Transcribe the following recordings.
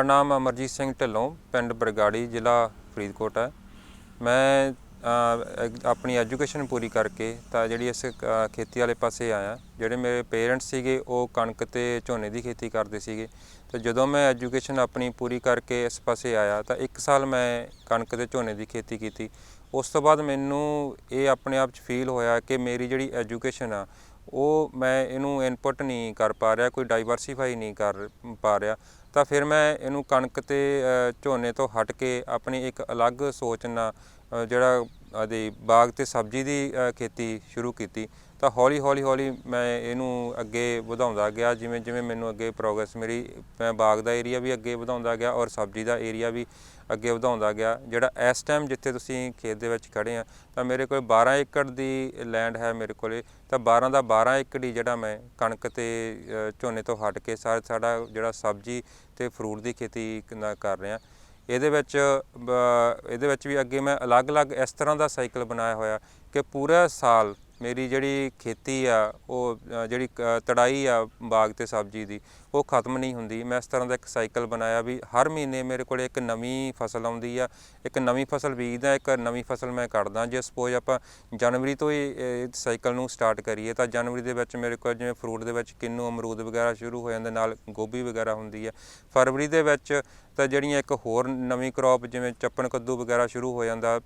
ਮੇਰਾ ਨਾਮ ਅਮਰਜੀਤ ਸਿੰਘ ਢਿੱਲੋਂ ਪਿੰਡ ਬਰਗਾੜੀ ਜ਼ਿਲ੍ਹਾ ਫਰੀਦਕੋਟ ਹੈ। ਮੈਂ ਅ, ਆਪਣੀ ਐਜੂਕੇਸ਼ਨ ਪੂਰੀ ਕਰਕੇ ਤਾਂ ਜਿਹੜੀ ਇਸ ਅ, ਖੇਤੀ ਵਾਲੇ ਪਾਸੇ ਆਇਆ। ਜਿਹੜੇ ਮੇਰੇ ਪੇਰੈਂਟਸ ਸੀਗੇ ਉਹ ਕਣਕ ਤੇ ਝੋਨੇ ਦੀ ਖੇਤੀ ਕਰਦੇ ਸੀਗੇ। ਤੇ ਜਦੋਂ ਮੈਂ ਐਜੂਕੇਸ਼ਨ ਆਪਣੀ ਪੂਰੀ ਕਰਕੇ ਇਸ ਪਾਸੇ ਆਇਆ ਤਾਂ 1 ਸਾਲ ਮੈਂ ਕਣਕ ਤੇ ਝੋਨੇ ਦੀ ਖੇਤੀ ਕੀਤੀ। ਉਸ ਤੋਂ ਬਾਅਦ ਮੈਨੂੰ ਇਹ ਆਪਣੇ ਆਪ 'ਚ ਫੀਲ ਹੋਇਆ ਕਿ ਮੇਰੀ ਜਿਹੜੀ ਐਜੂਕੇਸ਼ਨ ਆ ਉਹ ਮੈਂ ਇਹਨੂੰ ਇਨਪੁਟ ਨਹੀਂ ਕਰ ਪਾ ਰਿਹਾ ਕੋਈ ਡਾਈਵਰਸੀਫਾਈ ਨਹੀਂ ਕਰ ਪਾ ਰਿਹਾ। ਤਾਂ ਫਿਰ ਮੈਂ ਇਹਨੂੰ ਕਣਕ ਤੇ ਝੋਨੇ ਤੋਂ ਹਟ ਕੇ ਆਪਣੀ ਇੱਕ ਅਲੱਗ ਸੋਚ ਨਾਲ ਜਿਹੜਾ ਆਦੀ ਬਾਗ ਤੇ ਸਬਜ਼ੀ ਦੀ ਖੇਤੀ ਸ਼ੁਰੂ ਕੀਤੀ। ਤਾਂ ਹੌਲੀ ਹੌਲੀ ਹੌਲੀ ਮੈਂ ਇਹਨੂੰ ਅੱਗੇ ਵਧਾਉਂਦਾ ਗਿਆ, ਜਿਵੇਂ ਜਿਵੇਂ ਮੈਨੂੰ ਅੱਗੇ ਪ੍ਰੋਗਰੈਸ ਮੇਰੀ ਮੈਂ ਬਾਗ ਦਾ ਏਰੀਆ ਵੀ ਅੱਗੇ ਵਧਾਉਂਦਾ ਗਿਆ ਔਰ ਸਬਜ਼ੀ ਦਾ ਏਰੀਆ ਵੀ ਅੱਗੇ ਵਧਾਉਂਦਾ ਗਿਆ। ਜਿਹੜਾ ਇਸ ਟਾਈਮ ਜਿੱਥੇ ਤੁਸੀਂ ਖੇਤ ਦੇ ਵਿੱਚ ਖੜੇ ਆ, ਤਾਂ ਮੇਰੇ ਕੋਲ 12 ਏਕੜ ਦੀ ਲੈਂਡ ਹੈ ਮੇਰੇ ਕੋਲੇ, ਤਾਂ 12 ਦਾ 12 ਏਕੜ ਹੀ ਜਿਹੜਾ ਮੈਂ ਕਣਕ ਤੇ ਝੋਨੇ ਤੋਂ ਹਟ ਕੇ ਸਾਰਾ ਸਾਡਾ ਜਿਹੜਾ ਸਬਜ਼ੀ ਤੇ ਫਰੂਟ ਦੀ ਖੇਤੀ ਕਰ ਰਿਹਾ। ਇਹਦੇ ਵਿੱਚ ਇਹਦੇ ਵਿੱਚ ਵੀ ਅੱਗੇ ਮੈਂ ਅਲੱਗ-ਅਲੱਗ ਇਸ ਤਰ੍ਹਾਂ ਦਾ ਸਾਈਕਲ ਬਣਾਇਆ ਹੋਇਆ ਕਿ ਪੂਰਾ ਸਾਲ ਮੇਰੀ ਜਿਹੜੀ ਖੇਤੀ ਆ ਉਹ ਜਿਹੜੀ ਕ- ਤੜਾਈ ਆ ਬਾਗ ਤੇ ਸਬਜ਼ੀ ਦੀ ਉਹ ਖਤਮ ਨਹੀਂ ਹੁੰਦੀ। ਮੈਂ ਇਸ ਤਰ੍ਹਾਂ ਦਾ ਇੱਕ ਸਾਈਕਲ ਬਣਾਇਆ ਵੀ ਹਰ ਮਹੀਨੇ ਮੇਰੇ ਕੋਲ ਇੱਕ ਨਵੀਂ ਫਸਲ ਆਉਂਦੀ ਆ, ਇੱਕ ਨਵੀਂ ਫਸਲ ਬੀਜਦਾ, ਇੱਕ ਨਵੀਂ ਫਸਲ ਮੈਂ ਕੱਢਦਾ। ਜੇ ਸਪੋਜ਼ ਆਪਾਂ ਜਨਵਰੀ ਤੋਂ ਹੀ ਸਾਈਕਲ ਨੂੰ ਸਟਾਰਟ ਕਰੀਏ ਤਾਂ ਜਨਵਰੀ ਦੇ ਵਿੱਚ ਮੇਰੇ ਕੋਲ ਜਿਵੇਂ ਫਰੂਟ ਦੇ ਵਿੱਚ ਕਿੰਨੂ, ਅਮਰੂਦ ਵਗੈਰਾ ਸ਼ੁਰੂ ਹੋ ਜਾਂਦੇ, ਨਾਲ ਗੋਭੀ ਵਗੈਰਾ ਹੁੰਦੀ ਆ। ਫਰਵਰੀ ਦੇ ਵਿੱਚ ਤਾਂ ਜਿਹੜੀਆਂ ਇੱਕ ਹੋਰ ਨਵੀਂ ਕ੍ਰੌਪ ਜਿਵੇਂ ਚੱਪਣ ਕੱਦੂ ਵਗੈਰਾ ਸ਼ੁਰੂ ਹੋ ਜਾਂਦਾ।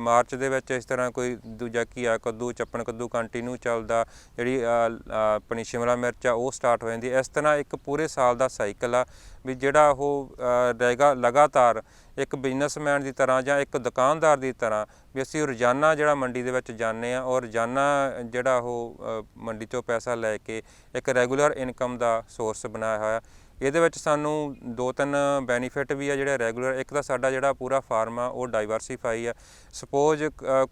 ਮਾਰਚ ਦੇ ਵਿੱਚ ਇਸ ਤਰ੍ਹਾਂ ਕੋਈ ਦੂਜਾ ਘੀਆ ਕੱਦੂ, ਚੱਪਣ ਕੱਦੂ ਕੰਟੀਨਿਊ ਚੱਲਦਾ। ਜਿਹੜੀ ਆਪਣੀ ਸ਼ਿਮਲਾ ਮਿਰਚ ਆ, ਉਹ ਸਟਾਰਟ ਹੋ ਜਾਂਦੀ। ਇਸ ਤਰ੍ਹਾਂ ਇੱਕ ਪੂਰੇ ਸਾਲ ਦਾ ਸਾਈਕਲ ਆ ਵੀ ਜਿਹੜਾ ਉਹ ਅ, ਰਹੇਗਾ ਲਗਾਤਾਰ ਇੱਕ ਬਿਜ਼ਨਸਮੈਨ ਦੀ ਤਰ੍ਹਾਂ ਜਾਂ ਇੱਕ ਦੁਕਾਨਦਾਰ ਦੀ ਤਰ੍ਹਾਂ ਵੀ ਅਸੀਂ ਰੋਜ਼ਾਨਾ ਜਿਹੜਾ ਮੰਡੀ ਦੇ ਵਿੱਚ ਜਾਂਦੇ ਆ ਔਰ ਰੋਜ਼ਾਨਾ ਜਿਹੜਾ ਉਹ ਮੰਡੀ ਚੋਂ ਪੈਸਾ ਲੈ ਕੇ ਇੱਕ ਰੈਗੂਲਰ ਇਨਕਮ ਦਾ ਸੋਰਸ ਬਣਾਇਆ ਹੋਇਆ। ਇਹਦੇ ਵਿੱਚ ਸਾਨੂੰ ਦੋ ਤਿੰਨ ਬੈਨੀਫਿਟ ਵੀ ਆ ਜਿਹੜੇ ਰੈਗੂਲਰ ਇੱਕ ਤਾਂ ਸਾਡਾ ਜਿਹੜਾ ਪੂਰਾ ਫਾਰਮ ਆ ਉਹ ਡਾਈਵਰਸਿਫਾਈ ਆ। ਸਪੋਜ਼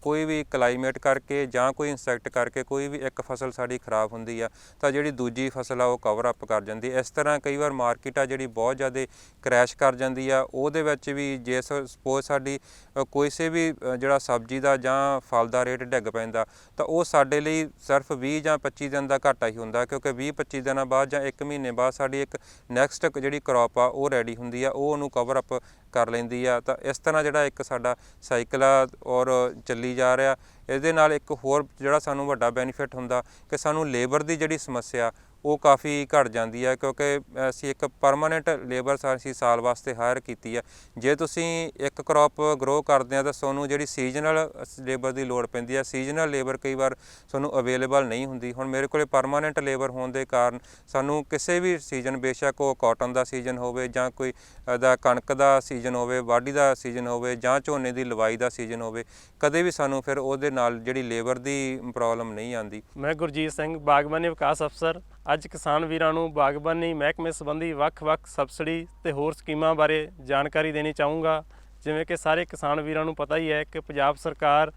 ਕੋਈ ਵੀ ਕਲਾਈਮੇਟ ਕਰਕੇ ਜਾਂ ਕੋਈ ਇਨਸੈਕਟ ਕਰਕੇ ਕੋਈ ਵੀ ਇੱਕ ਫਸਲ ਸਾਡੀ ਖਰਾਬ ਹੁੰਦੀ ਆ ਤਾਂ ਜਿਹੜੀ ਦੂਜੀ ਫਸਲ ਆ ਉਹ ਕਵਰ ਅਪ ਕਰ ਜਾਂਦੀ। ਇਸ ਤਰ੍ਹਾਂ ਕਈ ਵਾਰ ਮਾਰਕੀਟ ਆ ਜਿਹੜੀ ਬਹੁਤ ਜ਼ਿਆਦਾ ਕ੍ਰੈਸ਼ ਕਰ ਜਾਂਦੀ ਆ ਉਹਦੇ ਵਿੱਚ ਵੀ ਜੇ ਸਪੋਜ਼ ਸਾਡੀ ਅ, ਵੀ ਜਿਹੜਾ ਸਬਜ਼ੀ ਦਾ ਜਾਂ ਫਲ ਦਾ ਰੇਟ ਡਿੱਗ ਪੈਂਦਾ ਤਾਂ ਉਹ ਸਾਡੇ ਲਈ ਸਿਰਫ 20 ਜਾਂ 25 ਦਿਨ ਦਾ ਘਾਟਾ ਹੀ ਹੁੰਦਾ ਕਿਉਂਕਿ 20 25 ਦਿਨਾਂ ਬਾਅਦ ਜਾਂ 1 ਮਹੀਨੇ ਬਾਅਦ ਸਾਡੀ ਇੱਕ ਨੈਕਸਟ ਜਿਹੜੀ ਕ੍ਰੌਪ ਆ, ਉਹ ਰੈਡੀ ਹੁੰਦੀ ਆ, ਉਹ ਉਹਨੂੰ ਕਵਰ ਅਪ ਕਰ ਲੈਂਦੀ ਆ। ਤਾਂ ਇਸ ਤਰ੍ਹਾਂ ਜਿਹੜਾ ਇੱਕ ਸਾਡਾ ਸਾਈਕਲ ਆ ਔਰ ਚੱਲੀ ਜਾ ਰਿਹਾ। ਇਹਦੇ ਨਾਲ ਇੱਕ ਹੋਰ ਜਿਹੜਾ ਸਾਨੂੰ ਵੱਡਾ ਬੈਨੀਫਿਟ ਹੁੰਦਾ ਕਿ ਸਾਨੂੰ ਲੇਬਰ ਦੀ ਜਿਹੜੀ ਸਮੱਸਿਆ ਉਹ ਕਾਫੀ ਘਟ ਜਾਂਦੀ ਹੈ ਕਿਉਂਕਿ ਅਸੀਂ ਇੱਕ ਪਰਮਾਨੈਂਟ ਲੇਬਰ ਅਸੀਂ ਸਾਲ ਵਾਸਤੇ ਹਾਇਰ ਕੀਤੀ ਹੈ ਜੇ ਤੁਸੀਂ ਇੱਕ ਕ੍ਰੌਪ ਗਰੋ ਕਰਦੇ ਆ ਤਾਂ ਤੁਹਾਨੂੰ ਜਿਹੜੀ ਸੀਜ਼ਨਲ ਲੇਬਰ ਦੀ ਲੋੜ ਪੈਂਦੀ ਹੈ ਸੀਜ਼ਨਲ ਲੇਬਰ ਕਈ ਵਾਰ ਤੁਹਾਨੂੰ ਅਵੇਲੇਬਲ ਨਹੀਂ ਹੁੰਦੀ। ਹੁਣ ਮੇਰੇ ਕੋਲੇ ਪਰਮਾਨੈਂਟ ਲੇਬਰ ਹੋਣ ਦੇ ਕਾਰਨ ਸਾਨੂੰ ਕਿਸੇ ਵੀ ਸੀਜ਼ਨ ਬੇਸ਼ੱਕ ਉਹ ਕਾਟਨ ਦਾ ਸੀਜ਼ਨ ਹੋਵੇ ਜਾਂ ਕੋਈ ਦਾ ਕਣਕ ਦਾ ਸੀਜ਼ਨ ਹੋਵੇ, ਵਾਢੀ ਦਾ ਸੀਜ਼ਨ ਹੋਵੇ ਜਾਂ ਝੋਨੇ ਦੀ ਲਵਾਈ ਦਾ ਸੀਜ਼ਨ ਹੋਵੇ, ਕਦੇ ਵੀ ਸਾਨੂੰ ਫਿਰ ਉਹਦੇ ਨਾਲ ਜਿਹੜੀ ਲੇਬਰ ਦੀ ਪ੍ਰੋਬਲਮ ਨਹੀਂ ਆਉਂਦੀ। ਮੈਂ ਗੁਰਜੀਤ ਸਿੰਘ, ਬਾਗਬਾਨੀ ਵਿਕਾਸ ਅਫਸਰ। ਅੱਜ ਕਿਸਾਨ ਵੀਰਾਂ ਨੂੰ ਬਾਗਬਾਨੀ ਮਹਿਕਮੇ ਸੰਬੰਧੀ ਵੱਖ-ਵੱਖ ਸਬਸਿਡੀ ਤੇ ਹੋਰ ਸਕੀਮਾਂ ਬਾਰੇ ਜਾਣਕਾਰੀ ਦੇਣੀ ਚਾਹੂੰਗਾ। ਜਿਵੇਂ ਕਿ ਸਾਰੇ ਕਿਸਾਨ ਵੀਰਾਂ ਨੂੰ ਪਤਾ ਹੀ ਹੈ ਕਿ ਪੰਜਾਬ ਸਰਕਾਰ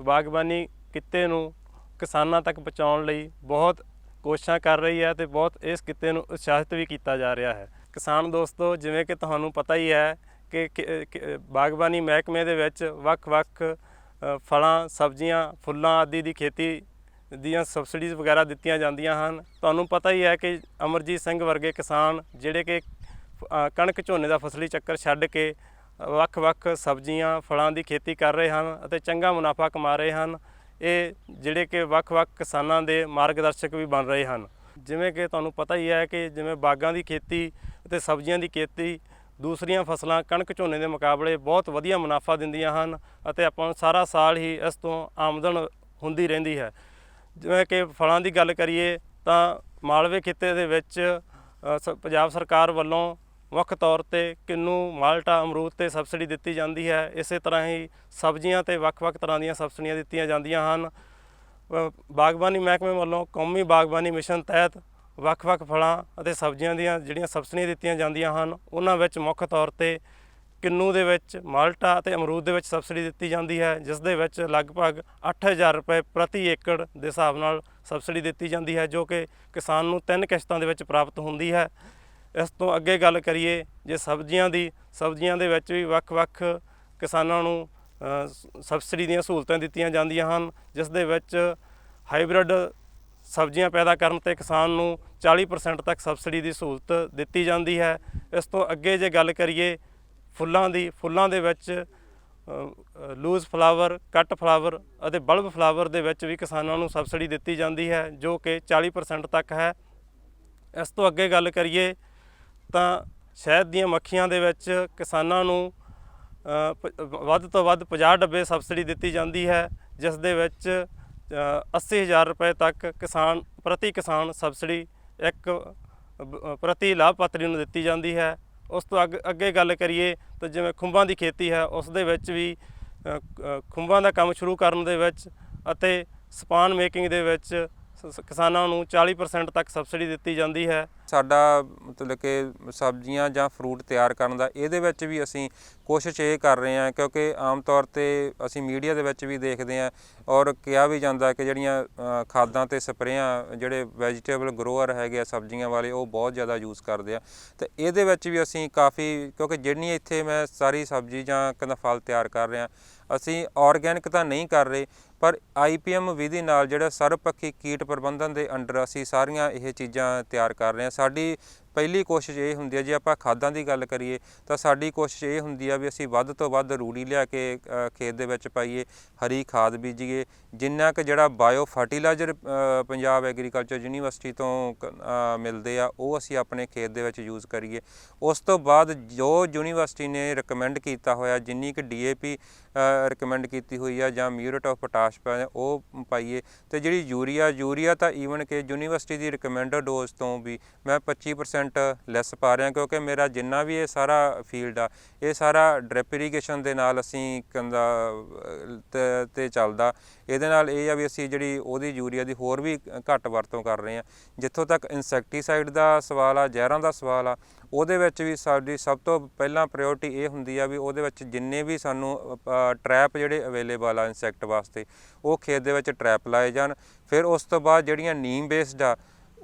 ਬਾਗਬਾਨੀ ਕਿੱਤੇ ਨੂੰ ਕਿਸਾਨਾਂ ਤੱਕ ਪਹੁੰਚਾਉਣ ਲਈ ਬਹੁਤ ਕੋਸ਼ਿਸ਼ਾਂ ਕਰ ਰਹੀ ਹੈ ਤੇ ਬਹੁਤ ਇਸ ਕਿੱਤੇ ਨੂੰ ਉਤਸ਼ਾਹਿਤ ਵੀ ਕੀਤਾ ਜਾ ਰਿਹਾ ਹੈ। ਕਿਸਾਨ ਦੋਸਤੋ, ਜਿਵੇਂ ਕਿ ਤੁਹਾਨੂੰ ਪਤਾ ਹੀ ਹੈ ਕਿ ਬਾਗਬਾਨੀ ਮਹਿਕਮੇ ਦੇ ਵਿੱਚ ਵੱਖ-ਵੱਖ ਫਲਾਂ, ਸਬਜ਼ੀਆਂ, ਫੁੱਲਾਂ ਆਦਿ ਦੀ ਖੇਤੀ ਦੀਆਂ ਸਬਸਿਡੀਜ਼ ਵਗੈਰਾ ਦਿੱਤੀਆਂ ਜਾਂਦੀਆਂ ਹਨ। ਤੁਹਾਨੂੰ ਪਤਾ ਹੀ ਹੈ ਕਿ ਅਮਰਜੀਤ ਸਿੰਘ ਵਰਗੇ ਕਿਸਾਨ ਜਿਹੜੇ ਕਿ ਕਣਕ ਝੋਨੇ ਦਾ ਫਸਲੀ ਚੱਕਰ ਛੱਡ ਕੇ ਵੱਖ-ਵੱਖ ਸਬਜ਼ੀਆਂ, ਫਲਾਂ ਦੀ ਖੇਤੀ ਕਰ ਰਹੇ ਹਨ ਅਤੇ ਚੰਗਾ ਮੁਨਾਫਾ ਕਮਾ ਰਹੇ ਹਨ। ਇਹ ਜਿਹੜੇ ਕਿ ਵੱਖ-ਵੱਖ ਕਿਸਾਨਾਂ ਦੇ ਮਾਰਗਦਰਸ਼ਕ ਵੀ ਬਣ ਰਹੇ ਹਨ। ਜਿਵੇਂ ਕਿ ਤੁਹਾਨੂੰ ਪਤਾ ਹੀ ਹੈ ਕਿ ਜਿਵੇਂ ਬਾਗਾਂ ਦੀ ਖੇਤੀ ਅਤੇ ਸਬਜ਼ੀਆਂ ਦੀ ਖੇਤੀ ਦੂਸਰੀਆਂ ਫਸਲਾਂ ਕਣਕ ਝੋਨੇ ਦੇ ਮੁਕਾਬਲੇ ਬਹੁਤ ਵਧੀਆ ਮੁਨਾਫਾ ਦਿੰਦੀਆਂ ਹਨ ਅਤੇ ਆਪਾਂ ਨੂੰ ਸਾਰਾ ਸਾਲ ਹੀ ਇਸ ਤੋਂ ਆਮਦਨ ਹੁੰਦੀ ਰਹਿੰਦੀ ਹੈ। ਜਿਵੇਂ ਕਿ ਫਲਾਂ ਦੀ ਗੱਲ ਕਰੀਏ ਤਾਂ ਮਾਲਵੇ ਖਿੱਤੇ ਦੇ ਵਿੱਚ ਸ- ਪੰਜਾਬ ਸਰਕਾਰ ਵੱਲੋਂ ਮੁੱਖ ਤੌਰ ਤੇ ਕਿੰਨੂ ਮਾਲਟਾ ਅਮਰੂਦ ਤੇ ਸਬਸਿਡੀ ਦਿੱਤੀ ਜਾਂਦੀ ਹੈ। ਇਸੇ ਤਰ੍ਹਾਂ ਹੀ ਸਬਜ਼ੀਆਂ ਤੇ ਵੱਖ-ਵੱਖ ਤਰ੍ਹਾਂ ਦੀਆਂ ਸਬਸਿਡੀਆਂ ਦਿੱਤੀਆਂ ਜਾਂਦੀਆਂ ਹਨ। ਬਾਗਬਾਨੀ ਮਹਿਕਮੇ ਵੱਲੋਂ ਕੌਮੀ ਬਾਗਬਾਨੀ ਮਿਸ਼ਨ ਤਹਿਤ ਵੱਖ-ਵੱਖ ਫਲਾਂ ਅਤੇ ਸਬਜ਼ੀਆਂ ਦੀਆਂ ਜਿਹੜੀਆਂ ਸਬਸਿਡੀਆਂ ਦਿੱਤੀਆਂ ਜਾਂਦੀਆਂ ਹਨ, ਉਹਨਾਂ ਵਿੱਚ ਮੁੱਖ ਤੌਰ ਤੇ ਕਿੰਨੂ ਦੇ ਵਿੱਚ ਮਾਲਟਾ ਅਤੇ ਅਮਰੂਦ ਦੇ ਵਿੱਚ ਸਬਸਿਡੀ ਦਿੱਤੀ ਜਾਂਦੀ ਹੈ, ਜਿਸ ਦੇ ਵਿੱਚ ਲਗਭਗ 8000 ਰੁਪਏ ਪ੍ਰਤੀ ਏਕੜ ਦੇ ਹਿਸਾਬ ਨਾਲ ਸਬਸਿਡੀ ਦਿੱਤੀ ਜਾਂਦੀ ਹੈ, ਜੋ ਕਿ ਕਿਸਾਨ ਨੂੰ ਤਿੰਨ ਕਿਸ਼ਤਾਂ ਦੇ ਵਿੱਚ ਪ੍ਰਾਪਤ ਹੁੰਦੀ ਹੈ। ਇਸ ਤੋਂ ਅੱਗੇ ਗੱਲ ਕਰੀਏ, ਜੇ ਸਬਜ਼ੀਆਂ ਦੀ, ਸਬਜ਼ੀਆਂ ਦੇ ਵਿੱਚ ਵੀ ਵੱਖ-ਵੱਖ ਕਿਸਾਨਾਂ ਨੂੰ ਸਬਸਿਡੀ ਦੀਆਂ ਸਹੂਲਤਾਂ ਦਿੱਤੀਆਂ ਜਾਂਦੀਆਂ ਹਨ, ਜਿਸ ਦੇ ਵਿੱਚ ਹਾਈਬ੍ਰਿਡ ਸਬਜ਼ੀਆਂ ਪੈਦਾ ਕਰਨ ਤੇ ਕਿਸਾਨ ਨੂੰ 40% ਤੱਕ ਸਬਸਿਡੀ ਦੀ ਸਹੂਲਤ ਦਿੱਤੀ ਜਾਂਦੀ ਹੈ। ਇਸ ਤੋਂ ਅੱਗੇ ਜੇ ਗੱਲ ਕਰੀਏ ਫੁੱਲਾਂ ਦੀ ਫੁੱਲਾਂ ਦੇ ਵਿੱਚ ਲੂਜ਼ ਫਲਾਵਰ ਕੱਟ ਫਲਾਵਰ ਅਤੇ ਬਲਬ ਫਲਾਵਰ ਦੇ ਵਿੱਚ ਵੀ ਕਿਸਾਨਾਂ ਨੂੰ ਸਬਸਿਡੀ ਦਿੱਤੀ ਜਾਂਦੀ ਹੈ ਜੋ ਕਿ 40% ਤੱਕ ਹੈ। ਇਸ ਤੋਂ ਅੱਗੇ ਗੱਲ ਕਰੀਏ ਤਾਂ ਸ਼ਹਿਦ ਦੀਆਂ ਮੱਖੀਆਂ ਦੇ ਵਿੱਚ ਕਿਸਾਨਾਂ ਨੂੰ ਪ- ਵੱਧ ਤੋਂ ਵੱਧ 50 ਡੱਬੇ ਸਬਸਿਡੀ ਦਿੱਤੀ ਜਾਂਦੀ ਹੈ ਜਿਸ ਦੇ ਵਿੱਚ ਅ, 80000 ਰੁਪਏ ਤੱਕ ਕਿਸਾਨ ਪ੍ਰਤੀ ਕਿਸਾਨ ਸਬਸਿਡੀ ਇੱਕ ਪ੍ਰਤੀ ਲਾਭਪਾਤਰੀ ਨੂੰ ਦਿੱਤੀ ਜਾਂਦੀ ਹੈ। ਉਸ ਤੋਂ ਅੱਗ- ਅੱਗੇ ਗੱਲ ਕਰੀਏ ਤਾਂ ਜਿਵੇਂ ਖੁੰਬਾਂ ਦੀ ਖੇਤੀ ਹੈ ਉਸ ਦੇ ਵਿੱਚ ਵੀ ਅ, ਖੁੰਬਾਂ ਦਾ ਕੰਮ ਸ਼ੁਰੂ ਕਰਨ ਦੇ ਵਿੱਚ ਅਤੇ ਸਪਾਨ ਮੇਕਿੰਗ ਦੇ ਵਿੱਚ ਸ- ਕਿਸਾਨਾਂ ਨੂੰ 40% ਤੱਕ ਸਬਸਿਡੀ ਦਿੱਤੀ ਜਾਂਦੀ ਹੈ। ਸਾਡਾ ਮਤਲਬ ਕਿ ਸਬਜ਼ੀਆਂ ਜਾਂ ਫਰੂਟ ਤਿਆਰ ਕਰਨ ਦਾ ਇਹਦੇ ਵਿੱਚ ਵੀ ਅਸੀਂ ਕੋਸ਼ਿਸ਼ ਇਹ ਕਰ ਰਹੇ ਹਾਂ ਕਿਉਂਕਿ ਆਮ ਤੌਰ ਤੇ ਅਸੀਂ ਮੀਡੀਆ ਦੇ ਵਿੱਚ ਵੀ ਦੇਖਦੇ ਹਾਂ ਔਰ ਕਿਹਾ ਵੀ ਜਾਂਦਾ ਕਿ ਜਿਹੜੀਆਂ ਅ, ਖਾਦਾਂ ਤੇ ਸਪਰੇਆਂ ਜਿਹੜੇ ਵੈਜੀਟੇਬਲ ਗਰੋਅਰ ਹੈਗੇ ਆ ਸਬਜ਼ੀਆਂ ਵਾਲੇ ਉਹ ਬਹੁਤ ਜ਼ਿਆਦਾ ਯੂਜ਼ ਕਰਦੇ ਆ। ਤੇ ਇਹਦੇ ਵਿੱਚ ਵੀ ਅਸੀਂ ਕਾਫੀ ਕਿਉਂਕਿ ਜਿਹੜੀ ਇੱਥੇ ਮੈਂ ਸਾਰੀ ਸਬਜ਼ੀ ਜਾਂ ਕਹਿੰਦਾ ਫਲ ਤਿਆਰ ਕਰ ਰਿਹਾ ਅਸੀਂ ਆਰਗੈਨਿਕ ਤਾਂ ਨਹੀਂ ਕਰ ਰਹੇ ਪਰ ਆਈਪੀਐਮ ਵਿਧੀ ਨਾਲ ਜਿਹੜਾ ਸਰਬਪੱਖੀ ਕੀਟ ਪ੍ਰਬੰਧਨ ਦੇ ਅੰਡਰ ਅਸੀਂ ਸਾਰੀਆਂ ਇਹ ਚੀਜ਼ਾਂ ਤਿਆਰ ਕਰ ਰਹੇ ਹਾਂ। ਸਾਡੀ ਪਹਿਲੀ ਕੋਸ਼ਿਸ਼ ਇਹ ਹੁੰਦੀ ਹੈ, ਜੇ ਆਪਾਂ ਖਾਦਾਂ ਦੀ ਗੱਲ ਕਰੀਏ, ਤਾਂ ਸਾਡੀ ਕੋਸ਼ਿਸ਼ ਇਹ ਹੁੰਦੀ ਆ ਵੀ ਅਸੀਂ ਵੱਧ ਤੋਂ ਵੱਧ ਰੂੜੀ ਲਿਆ ਕੇ ਖੇਤ ਦੇ ਵਿੱਚ ਪਾਈਏ, ਹਰੀ ਖਾਦ ਬੀਜੀਏ। ਜਿੰਨਾ ਕਿ ਜਿਹੜਾ bio fertilizer Punjab agriculture university ਤੋਂ ਮਿਲਦੇ ਆ, ਉਹ ਅਸੀਂ ਆਪਣੇ ਖੇਤ ਦੇ ਵਿੱਚ ਯੂਜ਼ ਕਰੀਏ। ਉਸ ਤੋਂ ਬਾਅਦ ਜੋ ਯੂਨੀਵਰਸਿਟੀ ਨੇ ਰეკਮੈਂਡ ਕੀਤਾ ਹੋਇਆ, ਜਿੰਨੀ ਕਿ ਡੀਏਪੀ ਰეკਮੈਂਡ ਕੀਤੀ ਹੋਈ ਆ, ਜਾਂ ਮਿਊਰੇਟ ਆਫ ਪੋਟਾਸ਼ ਉਹ ਪਾਈਏ। ਤੇ ਜਿਹੜੀ ਯੂਰੀਆ ਯੂਰੀਆ ਤਾਂ ਈਵਨ ਕਿ ਯੂਨੀਵਰਸਿਟੀ ਦੀ ਰეკਮੈਂਡਡ ਡੋਜ਼ ਤੋਂ ਵੀ ਮੈਂ 25% ਲੈਸ ਪਾ ਰਹੇ ਹਾਂ ਕਿਉਂਕਿ ਮੇਰਾ ਜਿੰਨਾ ਵੀ ਇਹ ਸਾਰਾ ਫੀਲਡ ਆ, ਇਹ ਸਾਰਾ ਡ੍ਰਿਪ ਇਰੀਗੇਸ਼ਨ ਦੇ ਨਾਲ ਅਸੀਂ ਕੰਦਾ, ਤੇ- ਚੱਲਦਾ। ਇਹਦੇ ਨਾਲ ਇਹ ਆ ਵੀ ਅਸੀਂ ਜਿਹੜੀ ਉਹਦੀ ਯੂਰੀਆ ਦੀ ਹੋਰ ਵੀ ਘੱਟ ਵਰਤੋਂ ਕਰ ਰਹੇ ਹਾਂ। ਜਿੱਥੋਂ ਤੱਕ ਇਨਸੈਕਟੀਸਾਈਡ ਦਾ ਸਵਾਲ ਆ, ਜ਼ਹਿਰਾਂ ਦਾ ਸਵਾਲ ਆ, ਉਹਦੇ ਵਿੱਚ ਵੀ ਸਾਡੀ ਸਭ ਤੋਂ ਪਹਿਲਾਂ ਪ੍ਰਾਇੋਰਟੀ ਇਹ ਹੁੰਦੀ ਆ ਵੀ ਉਹਦੇ ਵਿੱਚ ਜਿੰਨੇ ਵੀ ਸਾਨੂੰ ਟਰੈਪ ਜਿਹੜੇ ਅਵੇਲੇਬਲ ਆ ਇਨਸੈਕਟ ਵਾਸਤੇ, ਉਹ ਖੇਤ ਦੇ ਵਿੱਚ ਟਰੈਪ ਲਾਏ ਜਾਣ। ਫਿਰ ਉਸ ਤੋਂ ਬਾਅਦ ਜਿਹੜੀਆਂ ਨੀਮ ਬੇਸਡ ਆ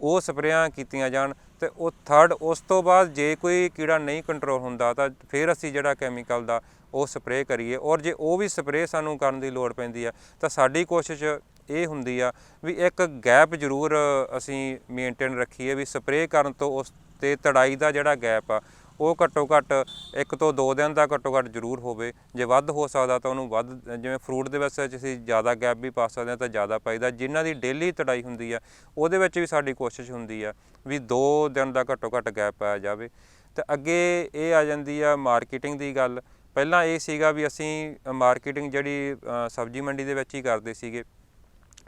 ਉਹ ਸਪਰੇਆਂ ਕੀਤੀਆਂ ਜਾਣ ਤੇ ਉਹ ਥਰਡ, ਉਸ ਤੋਂ ਬਾਅਦ ਜੇ ਕੋਈ ਕੀੜਾ ਨਹੀਂ ਕੰਟਰੋਲ ਹੁੰਦਾ ਤਾਂ ਫਿਰ ਅਸੀਂ ਜਿਹੜਾ ਕੈਮੀਕਲ ਦਾ ਉਹ ਸਪਰੇਅ ਕਰੀਏ ਔਰ ਜੇ ਉਹ ਵੀ ਸਪਰੇਅ ਸਾਨੂੰ ਕਰਨ ਦੀ ਲੋੜ ਪੈਂਦੀ ਆ, ਤਾਂ ਸਾਡੀ ਕੋਸ਼ਿਸ਼ ਇਹ ਹੁੰਦੀ ਆ ਵੀ ਇੱਕ ਗੈਪ ਜ਼ਰੂਰ ਅਸੀਂ ਮੇਨਟੇਨ ਰੱਖੀਏ ਵੀ ਸਪਰੇਅ ਕਰਨ ਤੋਂ ਉਸ ਤੇ ਤੜਾਈ ਦਾ ਜਿਹੜਾ ਗੈਪ ਆ ਉਹ ਘੱਟੋ ਘੱਟ ਇੱਕ ਤੋਂ ਦੋ ਦਿਨ ਦਾ ਘੱਟੋ ਘੱਟ ਜ਼ਰੂਰ ਹੋਵੇ। ਜੇ ਵੱਧ ਹੋ ਸਕਦਾ ਤਾਂ ਉਹਨੂੰ ਵੱਧ, ਜਿਵੇਂ ਫਰੂਟ ਦੇ ਵਿੱਚ ਅਸੀਂ ਜ਼ਿਆਦਾ ਗੈਪ ਵੀ ਪਾ ਸਕਦੇ ਹਾਂ ਤਾਂ ਜ਼ਿਆਦਾ ਪਾਈਦਾ। ਜਿਨ੍ਹਾਂ ਦੀ ਡੇਲੀ ਤੜਾਈ ਹੁੰਦੀ ਆ, ਉਹਦੇ ਵਿੱਚ ਵੀ ਸਾਡੀ ਕੋਸ਼ਿਸ਼ ਹੁੰਦੀ ਆ ਵੀ 2 ਦਿਨ ਦਾ ਘੱਟੋ ਘੱਟ ਗੈਪ ਪਾਇਆ ਜਾਵੇ। ਤੇ ਅੱਗੇ ਇਹ ਆ ਜਾਂਦੀ ਆ ਮਾਰਕੀਟਿੰਗ ਦੀ ਗੱਲ। ਪਹਿਲਾਂ ਇਹ ਸੀਗਾ ਵੀ ਅਸੀਂ ਮਾਰਕੀਟਿੰਗ ਜਿਹੜੀ ਸਬਜ਼ੀ ਮੰਡੀ ਦੇ ਵਿੱਚ ਹੀ ਕਰਦੇ ਸੀਗੇ।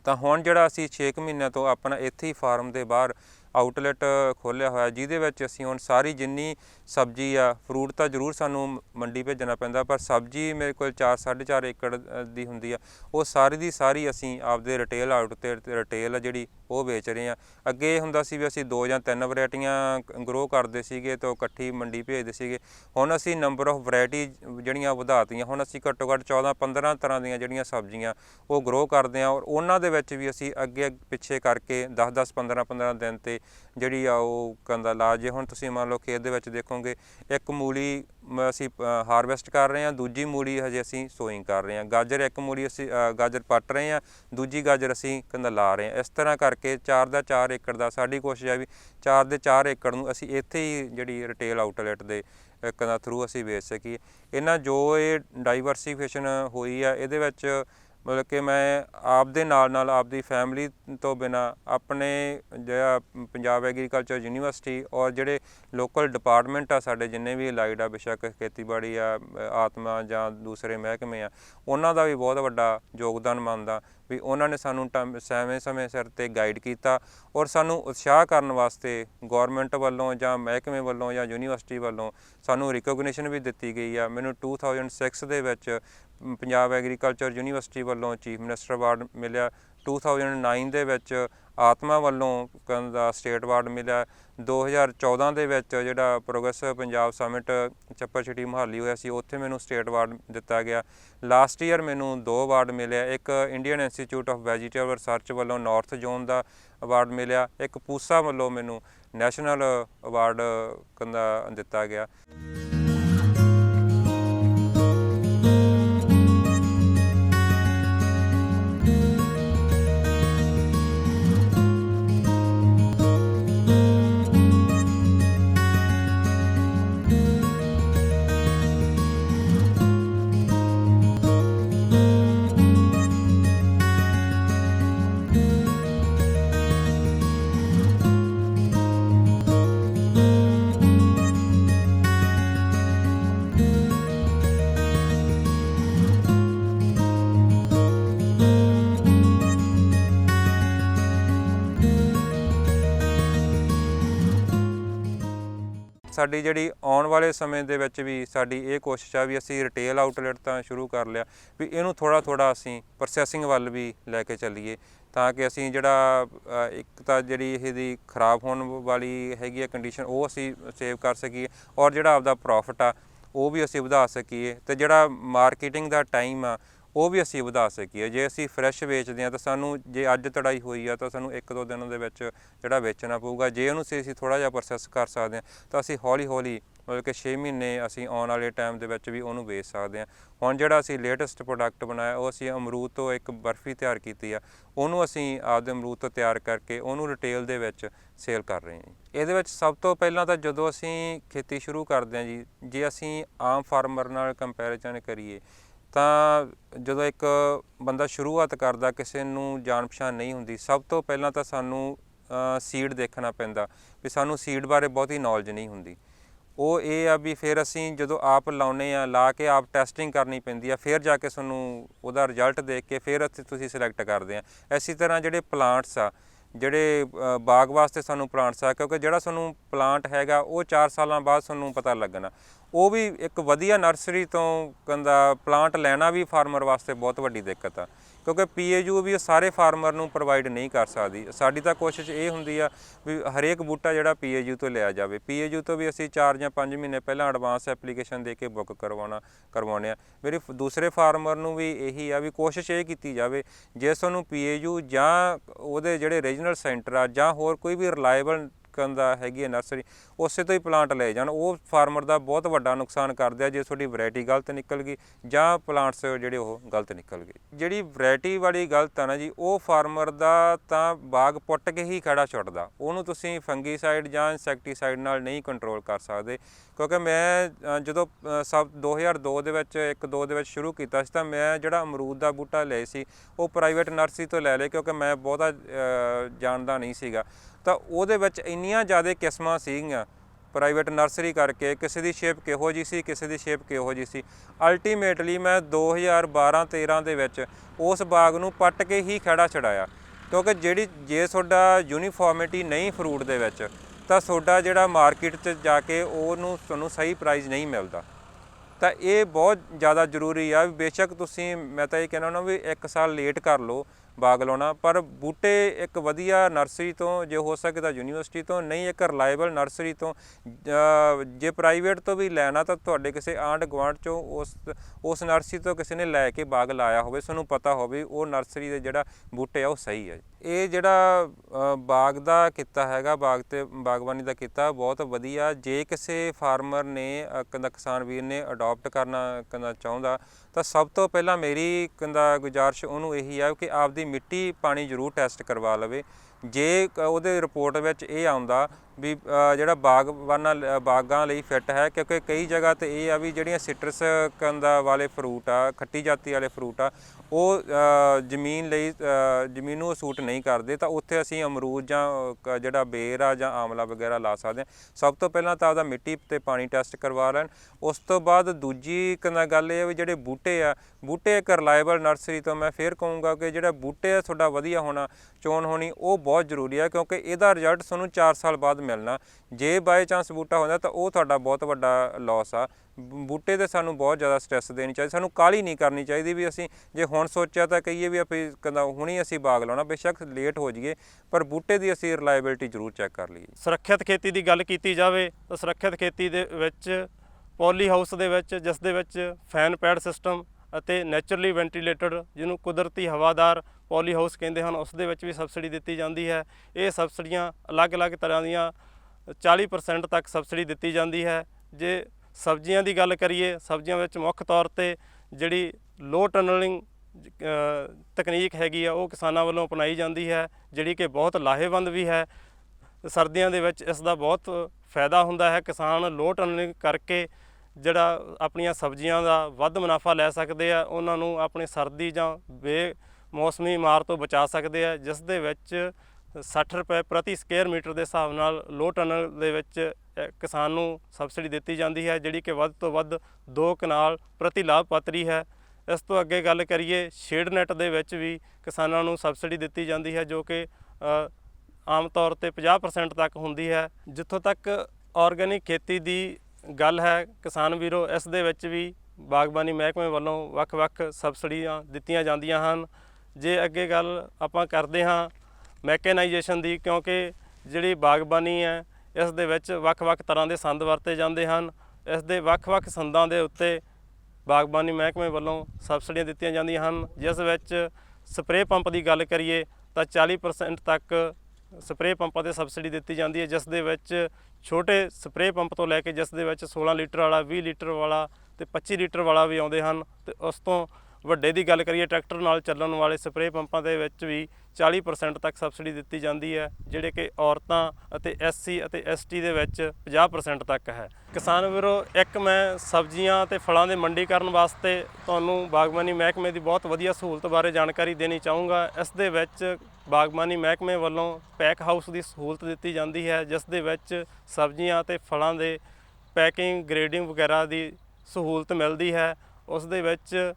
ਤਾਂ ਹੁਣ ਜਿਹੜਾ ਅਸੀਂ 6 ਮਹੀਨਿਆਂ ਤੋਂ ਆਪਣਾ ਇੱਥੇ ਹੀ ਫਾਰਮ ਦੇ ਬਾਹਰ ਆਊਟਲੈਟ ਖੋਲ੍ਹਿਆ ਹੋਇਆ, ਜਿਹਦੇ ਵਿੱਚ ਅਸੀਂ ਹੁਣ ਸਾਰੀ ਜਿੰਨੀ ਸਬਜ਼ੀ ਆ ਫਰੂਟ ਤਾਂ ਜ਼ਰੂਰ ਸਾਨੂੰ ਮੰਡੀ ਭੇਜਣਾ ਪੈਂਦਾ, ਪਰ ਸਬਜ਼ੀ ਮੇਰੇ ਕੋਲ 4 4.5 ਏਕੜ ਦੀ ਹੁੰਦੀ ਆ। ਉਹ ਸਾਰੀ ਦੀ ਸਾਰੀ ਅਸੀਂ ਆਪਦੇ ਰਿਟੇਲ ਆਊਟ ਤੇ ਰਿਟੇਲ ਆ ਜਿਹੜੀ ਉਹ ਵੇਚ ਰਹੇ ਆ। ਅੱਗੇ ਇਹ ਹੁੰਦਾ ਸੀ ਵੀ ਅਸੀਂ ਦੋ ਜਾਂ ਤਿੰਨ ਵੈਰਾਈਟੀਆਂ ਗਰੋ ਕਰਦੇ ਸੀਗੇ ਤਾਂ ਇਕੱਠੀ ਮੰਡੀ ਭੇਜਦੇ ਸੀਗੇ। ਹੁਣ ਅਸੀਂ ਨੰਬਰ ਆਫ ਵੈਰਾਈਟੀ ਜਿਹੜੀਆਂ ਵਧਾਤੀਆਂ, ਹੁਣ ਅਸੀਂ ਘੱਟੋ ਘੱਟ 14 15 ਤਰ੍ਹਾਂ ਦੀਆਂ ਜਿਹੜੀਆਂ ਸਬਜ਼ੀਆਂ ਉਹ ਗਰੋ ਕਰਦੇ ਆ। ਔਰ ਉਹਨਾਂ ਦੇ ਵਿੱਚ ਵੀ ਅਸੀਂ ਅੱਗੇ ਪਿੱਛੇ ਕਰਕੇ 10 10 15 15 ਦਿਨ ਤੇ ਜਿਹੜੀ ਆ ਉਹ ਕੰਦਾ ਲਾ, ਜੇ ਹੁਣ ਤੁਸੀਂ ਮੰਨ ਲਓ ਖੇਤ ਦੇ ਵਿੱਚ ਦੇਖੋ ਦੇਖੋਗੇ, ਇੱਕ ਮੂਲੀ ਅਸੀਂ ਹਾਰਵੈਸਟ ਕਰ ਰਹੇ ਹਾਂ, ਦੂਜੀ ਮੂਲੀ ਹਜੇ ਅਸੀਂ ਸੋਇੰਗ ਕਰ ਰਹੇ ਹਾਂ। ਗਾਜਰ ਇੱਕ ਮੂਲੀ ਅਸੀਂ ਗਾਜਰ ਪੱਟ ਰਹੇ ਹਾਂ, ਦੂਜੀ ਗਾਜਰ ਅਸੀਂ ਕੰਦਾ ਲਾ ਰਹੇ ਹਾਂ। ਇਸ ਤਰ੍ਹਾਂ ਕਰਕੇ 4 ਦਾ 4 ਏਕੜ ਦਾ ਸਾਡੀ ਕੋਸ਼ਿਸ਼ ਹੈ ਵੀ 4 ਦੇ 4 ਏਕੜ ਨੂੰ ਅਸੀਂ ਇੱਥੇ ਹੀ ਜਿਹੜੀ ਰਿਟੇਲ ਆਊਟਲੈਟ ਦੇ ਕੰਦਾ ਥਰੂ ਅਸੀਂ ਵੇਚ ਸਕੀਏ। ਇਹਨਾਂ ਜੋ ਇਹ ਡਾਈਵਰਸੀਫਿਕੇਸ਼ਨ ਹੋਈ ਆ, ਇਹਦੇ ਵਿੱਚ ਮਤਲਬ ਕਿ ਮੈਂ ਆਪ ਦੇ ਨਾਲ ਨਾਲ ਆਪਦੀ ਫੈਮਿਲੀ ਤੋਂ ਬਿਨਾ ਆਪਣੇ ਜਿਹੜਾ ਪੰਜਾਬ ਐਗਰੀਕਲਚਰ ਯੂਨੀਵਰਸਿਟੀ ਔਰ ਜਿਹੜੇ ਲੋਕਲ ਡਿਪਾਰਟਮੈਂਟ ਆ ਸਾਡੇ ਜਿੰਨੇ ਵੀ ਅਲਾਈਡ ਆ, ਬੇਸ਼ੱਕ ਖੇਤੀਬਾੜੀ ਆ ਆਤਮਾ ਜਾਂ ਦੂਸਰੇ ਮਹਿਕਮੇ ਆ, ਉਹਨਾਂ ਦਾ ਵੀ ਬਹੁਤ ਵੱਡਾ ਯੋਗਦਾਨ ਮੰਨਦਾ ਵੀ ਉਹਨਾਂ ਨੇ ਸਾਨੂੰ ਟਮ- ਸਮੇਂ ਸਮੇਂ ਸਿਰ ਤੇ ਗਾਈਡ ਕੀਤਾ ਔਰ ਸਾਨੂੰ ਉਤਸ਼ਾਹ ਕਰਨ ਵਾਸਤੇ ਗਵਰਨਮੈਂਟ ਵੱਲੋਂ ਜਾਂ ਮਹਿਕਮੇ ਵੱਲੋਂ ਜਾਂ ਯੂਨੀਵਰਸਿਟੀ ਵੱਲੋਂ ਸਾਨੂੰ ਰਿਕੋਗਨੀਸ਼ਨ ਵੀ ਦਿੱਤੀ ਗਈ ਆ। ਮੈਨੂੰ 2006 ਦੇ ਵਿੱਚ ਪੰਜਾਬ ਐਗਰੀਕਲਚਰ ਯੂਨੀਵਰਸਿਟੀ ਵੱਲੋਂ ਚੀਫ ਮਿਨਿਸਟਰ ਅਵਾਰਡ ਮਿਲਿਆ। 2009 ਦੇ ਵਿੱਚ ਆਤਮਾ ਵੱਲੋਂ ਕਨ ਦਾ ਸਟੇਟ ਅਵਾਰਡ ਮਿਲਿਆ। 2014 ਦੇ ਵਿੱਚ ਜਿਹੜਾ ਪ੍ਰੋਗਰੈਸਿਵ ਪੰਜਾਬ ਸਮਿਟ ਚੱਪਰ ਛਿਟੀ ਮੁਹਾਲੀ ਹੋਇਆ ਸੀ, ਉੱਥੇ ਮੈਨੂੰ ਸਟੇਟ ਅਵਾਰਡ ਦਿੱਤਾ ਗਿਆ। ਲਾਸਟ ਈਅਰ ਮੈਨੂੰ ਦੋ ਅਵਾਰਡ ਮਿਲਿਆ। ਇੱਕ Indian institute of vegetable research ਵੱਲੋਂ ਨਾਰਥ ਜ਼ੋਨ ਦਾ ਅਵਾਰਡ ਮਿਲਿਆ। ਇੱਕ ਪੂਸਾ ਵੱਲੋਂ ਮੈਨੂੰ ਨੈਸ਼ਨਲ ਅਵਾਰਡ ਕੰਦਾ ਦਿੱਤਾ ਗਿਆ। ਸਾਡੀ ਜਿਹੜੀ ਆਉਣ ਵਾਲੇ ਸਮੇਂ ਦੇ ਵਿੱਚ ਵੀ ਸਾਡੀ ਇਹ ਕੋਸ਼ਿਸ਼ ਆ ਵੀ ਅਸੀਂ ਰਿਟੇਲ ਆਊਟਲੈਟ ਤਾਂ ਸ਼ੁਰੂ ਕਰ ਲਿਆ, ਵੀ ਇਹਨੂੰ ਥੋੜਾ ਥੋੜਾ ਅਸੀਂ ਪ੍ਰੋਸੈਸਿੰਗ ਵੱਲ ਵੀ ਲੈ ਕੇ ਚੱਲੀਏ ਤਾਂ ਕਿ ਅਸੀਂ ਜਿਹੜਾ ਇੱਕ ਤਾਂ ਜਿਹੜੀ ਇਹਦੀ ਖਰਾਬ ਹੋਣ ਵਾਲੀ ਹੈਗੀ ਆ ਕੰਡੀਸ਼ਨ ਉਹ ਅਸੀਂ ਸੇਵ ਕਰ ਸਕੀਏ ਔਰ ਜਿਹੜਾ ਆਪਦਾ ਪ੍ਰੋਫਿਟ ਆ ਉਹ ਵੀ ਅਸੀਂ ਵਧਾ ਸਕੀਏ ਤੇ ਜਿਹੜਾ ਮਾਰਕੀਟਿੰਗ ਦਾ ਟਾਈਮ ਆ ਉਹ ਵੀ ਅਸੀਂ ਵਧਾ ਸਕੀਏ। ਜੇ ਅਸੀਂ ਫਰੈਸ਼ ਵੇਚਦੇ ਹਾਂ ਤਾਂ ਸਾਨੂੰ ਜੇ ਅੱਜ ਤੜਾਈ ਹੋਈ ਆ ਤਾਂ ਸਾਨੂੰ ਇੱਕ ਦੋ ਦਿਨਾਂ ਦੇ ਵਿੱਚ ਜਿਹੜਾ ਵੇਚਣਾ ਪਊਗਾ। ਜੇ ਉਹਨੂੰ ਅਸੀਂ ਅਸੀਂ ਥੋੜਾ ਜਿਹਾ ਪ੍ਰੋਸੈਸ ਕਰ ਸਕਦੇ ਹਾਂ ਤਾਂ ਅਸੀਂ ਹੌਲੀ ਹੌਲੀ ਮਤਲਬ ਕਿ 6 ਮਹੀਨੇ ਅਸੀਂ ਆਉਣ ਵਾਲੇ ਟਾਈਮ ਦੇ ਵਿੱਚ ਵੀ ਉਹਨੂੰ ਵੇਚ ਸਕਦੇ ਹਾਂ। ਹੁਣ ਜਿਹੜਾ ਅਸੀਂ ਲੇਟੈਸਟ ਪ੍ਰੋਡਕਟ ਬਣਾਇਆ, ਉਹ ਅਸੀਂ ਅਮਰੂਦ ਤੋਂ ਇੱਕ ਬਰਫੀ ਤਿਆਰ ਕੀਤੀ ਆ। ਉਹਨੂੰ ਅਸੀਂ ਆਪਦੇ ਅਮਰੂਦ ਤੋਂ ਤਿਆਰ ਕਰਕੇ ਉਹਨੂੰ ਰਿਟੇਲ ਦੇ ਵਿੱਚ ਸੇਲ ਕਰ ਰਹੇ ਹਾਂ ਜੀ। ਇਹਦੇ ਵਿੱਚ ਸਭ ਤੋਂ ਪਹਿਲਾਂ ਤਾਂ ਜਦੋਂ ਅਸੀਂ ਖੇਤੀ ਸ਼ੁਰੂ ਕਰਦੇ ਹਾਂ ਜੀ, ਜੇ ਅਸੀਂ ਆਮ ਫਾਰਮਰ ਨਾਲ ਕੰਪੈਰੀਜ਼ਨ ਕਰੀਏ ਤਾਂ ਜਦੋਂ ਇੱਕ ਬੰਦਾ ਸ਼ੁਰੂਆਤ ਕਰਦਾ, ਕਿਸੇ ਨੂੰ ਜਾਣ ਪਛਾਣ ਨਹੀਂ ਹੁੰਦੀ, ਸਭ ਤੋਂ ਪਹਿਲਾਂ ਤਾਂ ਸਾਨੂੰ ਸੀਡ ਦੇਖਣਾ ਪੈਂਦਾ ਵੀ ਸਾਨੂੰ ਸੀਡ ਬਾਰੇ ਬਹੁਤੀ ਨੌਲੇਜ ਨਹੀਂ ਹੁੰਦੀ। ਉਹ ਇਹ ਆ ਵੀ ਫਿਰ ਅਸੀਂ ਜਦੋਂ ਆਪ ਲਾਉਨੇ ਆ ਲਾ ਕੇ ਆਪ ਟੈਸਟਿੰਗ ਕਰਨੀ ਪੈਂਦੀ ਆ, ਫਿਰ ਜਾ ਕੇ ਸਾਨੂੰ ਉਹਦਾ ਰਿਜ਼ਲਟ ਦੇਖ ਕੇ ਫਿਰ ਅਸੀਂ ਤੁਸੀਂ ਸਿਲੈਕਟ ਕਰਦੇ ਆ ਐਸੀ ਤਰ੍ਹਾਂ ਜਿਹੜੇ ਪਲਾਂਟਸ ਆ ਜਿਹੜੇ ਬਾਗ ਵਾਸਤੇ ਸਾਨੂੰ ਪਲਾਂਟਸ ਆ, ਕਿਉਂਕਿ ਜਿਹੜਾ ਸਾਨੂੰ ਪਲਾਂਟ ਹੈਗਾ, ਉਹ 4 ਸਾਲਾਂ ਬਾਅਦ ਸਾਨੂੰ ਪਤਾ ਲੱਗਣਾ। ਉਹ ਵੀ ਇੱਕ ਵਧੀਆ ਨਰਸਰੀ ਤੋਂ ਕੰਦਾ ਪਲਾਂਟ ਲੈਣਾ ਵੀ ਫਾਰਮਰ ਵਾਸਤੇ ਬਹੁਤ ਵੱਡੀ ਦਿੱਕਤ ਆ। ਕਿਉਂਕਿ ਪੀਏਯੂ ਵੀ ਸਾਰੇ ਫਾਰਮਰ ਨੂੰ ਪ੍ਰੋਵਾਈਡ ਨਹੀਂ ਕਰ ਸਕਦੀ। ਸਾਡੀ ਤਾਂ ਕੋਸ਼ਿਸ਼ ਇਹ ਹੁੰਦੀ ਆ ਵੀ ਹਰੇਕ ਬੂਟਾ ਜਿਹੜਾ ਪੀਏਯੂ ਤੋਂ ਲਿਆ ਜਾਵੇ। ਪੀਏਯੂ ਤੋਂ ਵੀ ਅਸੀਂ 4 ਜਾਂ 5 ਮਹੀਨੇ ਪਹਿਲਾਂ ਐਡਵਾਂਸ ਐਪਲੀਕੇਸ਼ਨ ਦੇ ਕੇ ਬੁੱਕ ਕਰਵਾਉਣਾ ਕਰਵਾਉਣੇ ਆ। ਮੇਰੇ ਦੂਸਰੇ ਫਾਰਮਰ ਨੂੰ ਵੀ ਇਹੀ ਆ ਵੀ ਕੋਸ਼ਿਸ਼ ਇਹ ਕੀਤੀ ਜਾਵੇ, ਜੇ ਤੁਹਾਨੂੰ ਪੀਏਯੂ ਜਾਂ ਉਹਦੇ ਜਿਹੜੇ ਰੀਜਨਲ ਸੈਂਟਰ ਆ ਜਾਂ ਹੋਰ ਕੋਈ ਵੀ ਰਿਲਾਇਬਲ ਕੰਦਾ ਹੈਗੀ ਹੈ ਨਰਸਰੀ ਉਸੇ ਤੋਂ ਹੀ ਪਲਾਂਟ ਲੈ ਜਾਣ। ਉਹ ਫਾਰਮਰ ਦਾ ਬਹੁਤ ਵੱਡਾ ਨੁਕਸਾਨ ਕਰਦੇ ਆ ਜੇ ਤੁਹਾਡੀ ਵੈਰਾਈਟੀ ਗਲਤ ਨਿਕਲ ਗਈ ਜਾਂ ਪਲਾਂਟਸ ਜਿਹੜੇ ਉਹ ਗਲਤ ਨਿਕਲ ਗਏ। ਜਿਹੜੀ ਵੈਰਾਈਟੀ ਵਾਲੀ ਗਲਤ ਆ ਨਾ ਜੀ ਉਹ ਫਾਰਮਰ ਦਾ ਤਾਂ ਬਾਗ ਪੁੱਟ ਕੇ ਹੀ ਖੜਾ ਛੁੱਟਦਾ। ਉਹਨੂੰ ਤੁਸੀਂ ਫੰਗੀਸਾਈਡ ਜਾਂ ਇਨਸੈਕਟੀਸਾਈਡ ਨਾਲ ਨਹੀਂ ਕੰਟਰੋਲ ਕਰ ਸਕਦੇ। ਕਿਉਂਕਿ ਮੈਂ ਅ, ਜਦੋਂ ਅ, ਸਭ 2002 ਦੇ ਵਿੱਚ ਇੱਕ ਦੋ ਦੇ ਵਿੱਚ ਸ਼ੁਰੂ ਕੀਤਾ ਸੀ ਤਾਂ ਮੈਂ ਜਿਹੜਾ ਅਮਰੂਦ ਦਾ ਬੂਟਾ ਲਏ ਸੀ ਉਹ ਪ੍ਰਾਈਵੇਟ ਨਰਸਰੀ ਤੋਂ ਲੈ ਲਏ ਕਿਉਂਕਿ ਮੈਂ ਬਹੁਤਾ ਜਾਣਦਾ ਨਹੀਂ ਸੀਗਾ। ਤਾਂ ਉਹਦੇ ਵਿੱਚ ਇੰਨੀਆਂ ਜ਼ਿਆਦਾ ਕਿਸਮਾਂ ਸੀਗੀਆਂ। ਪ੍ਰਾਈਵੇਟ ਨਰਸਰੀ ਕਰਕੇ ਕਿਸੇ ਦੀ ਸ਼ੇਪ ਕਿਹੋ ਜੀ ਸੀ, ਕਿਸੇ ਦੀ ਸ਼ੇਪ ਕਿਹੋ ਜੀ ਸੀ। ਅਲਟੀਮੇਟਲੀ ਮੈਂ 2012-13 ਦੇ ਵਿੱਚ ਉਸ ਬਾਗ ਨੂੰ ਪੱਟ ਕੇ ਹੀ ਖੜਾ ਛਡਾਇਆ। ਕਿਉਂਕਿ ਜਿਹੜੀ, ਜੇ ਤੁਹਾਡਾ ਯੂਨੀਫਾਰਮਿਟੀ ਨਹੀਂ ਫਰੂਟ ਦੇ ਵਿੱਚ, ਤਾਂ ਤੁਹਾਡਾ ਜਿਹੜਾ ਮਾਰਕੀਟ 'ਚ ਜਾ ਕੇ ਉਹਨੂੰ ਤੁਹਾਨੂੰ ਸਹੀ ਪ੍ਰਾਈਸ ਨਹੀਂ ਮਿਲਦਾ। ਤਾਂ ਇਹ ਬਹੁਤ ਜ਼ਿਆਦਾ ਜ਼ਰੂਰੀ ਆ। ਬੇਸ਼ੱਕ ਤੁਸੀਂ, ਮੈਂ ਤਾਂ ਇਹ ਕਹਿਣਾ ਨਾ ਵੀ ਇੱਕ ਸਾਲ ਲੇਟ ਕਰ ਲਓ। ਬਾਗ ਲਾਉਣਾ, ਪਰ ਬੂਟੇ ਇੱਕ ਵਧੀਆ ਨਰਸਰੀ ਤੋਂ ਜੇ ਹੋ ਸਕੇ ਤਾਂ ਯੂਨੀਵਰਸਿਟੀ ਤੋਂ, ਨਹੀਂ ਇੱਕ ਰਿਲਾਇਬਲ ਨਰਸਰੀ ਤੋਂ ਜੇ ਪ੍ਰਾਈਵੇਟ ਤੋਂ ਵੀ ਲੈਣਾ ਤਾਂ ਤੁਹਾਡੇ ਕਿਸੇ ਆਂਡ ਗੁਆਂਢ ਚੋਂ ਉਸ ਉਸ ਨਰਸਰੀ ਤੋਂ ਕਿਸੇ ਨੇ ਲੈ ਕੇ ਬਾਗ ਲਾਇਆ ਹੋਵੇ ਤੁਹਾਨੂੰ ਪਤਾ ਹੋਵੇ, ਉਹ ਨਰਸਰੀ ਦੇ ਜਿਹੜਾ ਬੂਟੇ ਆ ਉਹ ਸਹੀ ਹੈ ਇਹ ਜਿਹੜਾ ਬਾਗ ਦਾ ਕੀਤਾ ਹੈਗਾ, ਬਾਗ ਤੇ, ਬਾਗਬਾਨੀ ਦਾ ਕੀਤਾ ਬਹੁਤ ਵਧੀਆ। ਜੇ ਕਿਸੇ ਫਾਰਮਰ ਨੇ ਕਹਿੰਦਾ ਕਿਸਾਨ ਵੀਰ ਨੇ ਅਡਾਪਟ ਕਰਨਾ ਕਹਿੰਦਾ ਚਾਹੁੰਦਾ, ਤਾਂ ਸਭ ਤੋਂ ਪਹਿਲਾਂ ਮੇਰੀ ਕਹਿੰਦਾ ਗੁਜ਼ਾਰਿਸ਼ ਉਹਨੂੰ ਇਹੀ ਆ ਕਿ ਆਪਦੀ ਮਿੱਟੀ ਪਾਣੀ ਜ਼ਰੂਰ ਟੈਸਟ ਕਰਵਾ ਲਵੇ। ਜੇ ਉਹਦੇ ਰਿਪੋਰਟ ਵਿੱਚ ਇਹ ਆਉਂਦਾ ਵੀ ਜਿਹੜਾ ਬਾਗਬਾਨਾਂ ਬਾਗਾਂ ਲਈ ਫਿੱਟ ਹੈ, ਕਿਉਂਕਿ ਕਈ ਜਗ੍ਹਾ ਤੇ ਇਹ ਆ ਵੀ ਜਿਹੜੀਆਂ ਸਿਟਰਸ ਕੰਦਾ ਵਾਲੇ ਫਰੂਟ ਆ, ਖੱਟੀ ਜਾਤੀ ਵਾਲੇ ਫਰੂਟ ਆ ਉਹ ਜ਼ਮੀਨ ਲਈ ਜ਼ਮੀਨ ਨੂੰ ਸੂਟ ਨਹੀਂ ਕਰਦੇ, ਤਾਂ ਉੱਥੇ ਅਸੀਂ ਅਮਰੂਦ ਜਾਂ ਕ- ਜਿਹੜਾ ਬੇਰ ਆ ਜਾਂ ਆਮਲਾ ਵਗੈਰਾ ਲਾ ਸਕਦੇ ਹਾਂ। ਸਭ ਤੋਂ ਪਹਿਲਾਂ ਤਾਂ ਉਹਦਾ ਮਿੱਟੀ ਤੇ ਪਾਣੀ ਟੈਸਟ ਕਰਵਾ ਲੈਣ। ਉਸ ਤੋਂ ਬਾਅਦ ਦੂਜੀ ਕਹਿੰਦਾ ਗੱਲ ਇਹ ਆ ਵੀ ਜਿਹੜੇ ਬੂਟੇ ਆ, ਬੂਟੇ ਇੱਕ ਰਿਲਾਇਬਲ ਨਰਸਰੀ ਤੋਂ ਮੈਂ ਫੇਰ ਕਹੂੰਗਾ ਕਿ ਜਿਹੜਾ ਬੂਟੇ ਆ ਤੁਹਾਡਾ ਵਧੀਆ ਹੋਣਾ, ਚੋਣ ਹੋਣੀ, ਉਹ ਬਹੁਤ ਜ਼ਰੂਰੀ ਆ, ਕਿਉਂਕਿ ਇਹਦਾ ਰਿਜ਼ਲਟ ਤੁਹਾਨੂੰ 4 ਸਾਲ ਬਾਅਦ ਮਿਲਣਾ। ਜੇ ਬਾਈ ਚਾਂਸ ਬੂਟਾ ਹੁੰਦਾ ਤਾਂ ਉਹ ਤੁਹਾਡਾ ਬਹੁਤ ਵੱਡਾ ਲਾਸ ਆ। ਬੂਟੇ ਤੇ ਸਾਨੂੰ ਬਹੁਤ ਜ਼ਿਆਦਾ ਸਟ੍ਰੈਸ ਦੇਣੀ ਚਾਹੀਦੀ, ਸਾਨੂੰ ਕਾਹਲੀ ਨਹੀਂ ਕਰਨੀ ਚਾਹੀਦੀ ਵੀ ਅਸੀਂ ਜੇ ਹੁਣ ਸੋਚਿਆ ਤਾਂ ਕਹੀਏ ਵੀ ਆਪੇ ਕਹਿੰਦਾ ਹੁਣੀ ਅਸੀਂ ਬਾਗ ਲਾਉਣਾ, ਬੇਸ਼ੱਕ ਲੇਟ ਹੋ ਜਾਈਏ, ਪਰ ਬੂਟੇ ਦੀ ਅਸੀਂ ਰਿਲਾਇਬਿਲਟੀ ਜ਼ਰੂਰ ਚੈੱਕ ਕਰ ਲਈਏ। ਸੁਰੱਖਿਅਤ ਖੇਤੀ ਦੀ ਗੱਲ ਕੀਤੀ ਜਾਵੇ ਤਾਂ ਸੁਰੱਖਿਅਤ ਖੇਤੀ ਦੇ ਵਿੱਚ ਪੋਲੀ ਹਾਊਸ ਦੇ ਵਿੱਚ, ਜਿਸ ਦੇ ਵਿੱਚ ਫੈਨ ਪੈਡ ਸਿਸਟਮ ਅਤੇ ਨੇਚਰਲੀ ਵੈਂਟੀਲੇਟਡ ਜਿਹਨੂੰ ਕੁਦਰਤੀ ਹਵਾਦਾਰ ਪੋਲੀ ਹਾਊਸ ਕਹਿੰਦੇ ਹਨ, ਉਸ ਦੇ ਵਿੱਚ ਵੀ ਸਬਸਿਡੀ ਦਿੱਤੀ ਜਾਂਦੀ ਹੈ। ਇਹ ਸਬਸਿਡੀਆਂ ਅਲੱਗ-ਅਲੱਗ ਤਰ੍ਹਾਂ ਦੀਆਂ 40% ਤੱਕ ਸਬਸਿਡੀ ਦਿੱਤੀ ਜਾਂਦੀ ਹੈ। ਜੇ ਸਬਜ਼ੀਆਂ ਦੀ ਗੱਲ ਕਰੀਏ, ਸਬਜ਼ੀਆਂ ਵਿੱਚ ਮੁੱਖ ਤੌਰ ਤੇ ਜਿਹੜੀ ਲੋ ਟਨਲਿੰਗ ਤਕਨੀਕ ਹੈਗੀ ਆ, ਉਹ ਕਿਸਾਨਾਂ ਵੱਲੋਂ ਅਪਣਾਈ ਜਾਂਦੀ ਹੈ, ਜਿਹੜੀ ਕਿ ਬਹੁਤ ਲਾਹੇਵੰਦ ਵੀ ਹੈ। ਸਰਦੀਆਂ ਦੇ ਵਿੱਚ ਇਸ ਦਾ ਬਹੁਤ ਫਾਇਦਾ ਹੁੰਦਾ ਹੈ। ਕਿਸਾਨ ਲੋ ਟਨਲਿੰਗ ਕਰਕੇ ਜਿਹੜਾ ਆਪਣੀਆਂ ਸਬਜ਼ੀਆਂ ਦਾ ਵੱਧ ਮੁਨਾਫਾ ਲੈ ਸਕਦੇ ਆ, ਉਹਨਾਂ ਨੂੰ ਆਪਣੀ ਸਰਦੀ ਜਾਂ ਬੇ ਮੌਸਮੀ ਮਾਰ ਤੋਂ ਬਚਾ ਸਕਦੇ ਆ, ਜਿਸ ਦੇ ਵਿੱਚ 60 ਰੁਪਏ ਪ੍ਰਤੀ ਸਕੁਅਰ ਮੀਟਰ ਦੇ ਹਿਸਾਬ ਨਾਲ ਲੋ ਟਨਲ ਦੇ ਵਿੱਚ ਕਿਸਾਨ ਨੂੰ ਸਬਸਿਡੀ ਦਿੱਤੀ ਜਾਂਦੀ ਹੈ, ਜਿਹੜੀ ਕਿ ਵੱਧ ਤੋਂ ਵੱਧ 2 ਕਨਾਲ ਪ੍ਰਤੀ ਲਾਭਪਾਤਰੀ ਹੈ। ਇਸ ਤੋਂ ਅੱਗੇ ਗੱਲ ਕਰੀਏ ਸ਼ੇਡ ਨੈਟ ਦੇ ਵਿੱਚ ਵੀ ਕਿਸਾਨਾਂ ਨੂੰ ਸਬਸਿਡੀ ਦਿੱਤੀ ਜਾਂਦੀ ਹੈ, ਜੋ ਕਿ ਆਮ ਤੌਰ ਤੇ 50% ਤੱਕ ਹੁੰਦੀ ਹੈ। ਜਿੱਥੋਂ ਤੱਕ ਆਰਗੈਨਿਕ ਖੇਤੀ ਦੀ ਗੱਲ ਹੈ, ਕਿਸਾਨ ਵੀਰੋ, ਇਸ ਦੇ ਵਿੱਚ ਵੀ ਬਾਗਬਾਨੀ ਮਹਿਕਮੇ ਵੱਲੋਂ ਵੱਖ-ਵੱਖ ਸਬਸਿਡੀਆਂ ਦਿੱਤੀਆਂ ਜਾਂਦੀਆਂ ਹਨ। ਜੇ ਅੱਗੇ ਗੱਲ ਆਪਾਂ ਕਰਦੇ ਹਾਂ, ਮੈਕੈਨਾਈਜੇਸ਼ਨ ਦੀ, ਕਿਉਂਕਿ ਜਿਹੜੀ ਬਾਗਬਾਨੀ ਹੈ ਇਸ ਦੇ ਵਿੱਚ ਵੱਖ-ਵੱਖ ਤਰ੍ਹਾਂ ਦੇ ਸੰਦ ਵਰਤੇ ਜਾਂਦੇ ਹਨ। ਇਸ ਦੇ ਵੱਖ-ਵੱਖ ਸੰਦਾਂ ਦੇ ਉੱਤੇ ਬਾਗਬਾਨੀ ਮਹਿਕਮੇ ਵੱਲੋਂ ਸਬਸਿਡੀਆਂ ਦਿੱਤੀਆਂ ਜਾਂਦੀਆਂ ਹਨ। ਜਿਸ ਵਿੱਚ ਸਪਰੇਅ ਪੰਪ ਦੀ ਗੱਲ ਕਰੀਏ ਤਾਂ 40% ਤੱਕ ਸਪਰੇਅ ਪੰਪਾਂ ਤੇ ਸਬਸਿਡੀ ਦਿੱਤੀ ਜਾਂਦੀ ਹੈ, ਜਿਸ ਦੇ ਵਿੱਚ ਛੋਟੇ ਸਪਰੇਅ ਪੰਪ ਤੋਂ ਲੈ ਕੇ ਜਿਸ ਦੇ ਵਿੱਚ 16 ਲੀਟਰ ਵਾਲਾ 20 ਲੀਟਰ ਵਾਲਾ ਤੇ 25 ਲੀਟਰ ਵਾਲਾ ਵੀ ਆਉਂਦੇ ਹਨ ਤੇ ਉਸ ਤੋਂ ਵੱਡੇ ਦੀ ਗੱਲ ਕਰੀਏ, ਟਰੈਕਟਰ ਨਾਲ ਚੱਲਣ ਵਾਲੇ ਸਪਰੇਅ ਪੰਪਾਂ ਦੇ ਵਿੱਚ ਵੀ 40% ਤੱਕ ਸਬਸਿਡੀ ਦਿੱਤੀ ਜਾਂਦੀ ਹੈ, ਜਿਹੜੇ ਕਿ ਔਰਤਾਂ ਅਤੇ ਐਸਸੀ ਅਤੇ ਐਸਟੀ ਦੇ ਵਿੱਚ 50% ਤੱਕ ਹੈ। ਕਿਸਾਨ ਵੀਰੋ, ਇੱਕ ਮੈਂ ਸਬਜ਼ੀਆਂ ਤੇ ਫਲਾਂ ਦੇ ਮੰਡੀਕਰਨ ਵਾਸਤੇ ਤੁਹਾਨੂੰ ਬਾਗਬਾਨੀ ਮਹਿਕਮੇ ਦੀ ਬਹੁਤ ਵਧੀਆ ਸਹੂਲਤ ਬਾਰੇ ਜਾਣਕਾਰੀ ਦੇਣੀ ਚਾਹੂੰਗਾ। ਇਸ ਦੇ ਵਿੱਚ ਬਾਗਬਾਨੀ ਮਹਿਕਮੇ ਵੱਲੋਂ ਪੈਕ ਹਾਊਸ ਦੀ ਸਹੂਲਤ ਦਿੱਤੀ ਜਾਂਦੀ ਹੈ, ਜਿਸ ਦੇ ਵਿੱਚ ਸਬਜ਼ੀਆਂ ਤੇ ਫਲਾਂ ਦੇ ਪੈਕਿੰਗ, ਗ੍ਰੇਡਿੰਗ ਵਗੈਰਾ ਦੀ ਸਹੂਲਤ ਮਿਲਦੀ ਹੈ। ਉਸ ਦੇ ਵਿੱਚ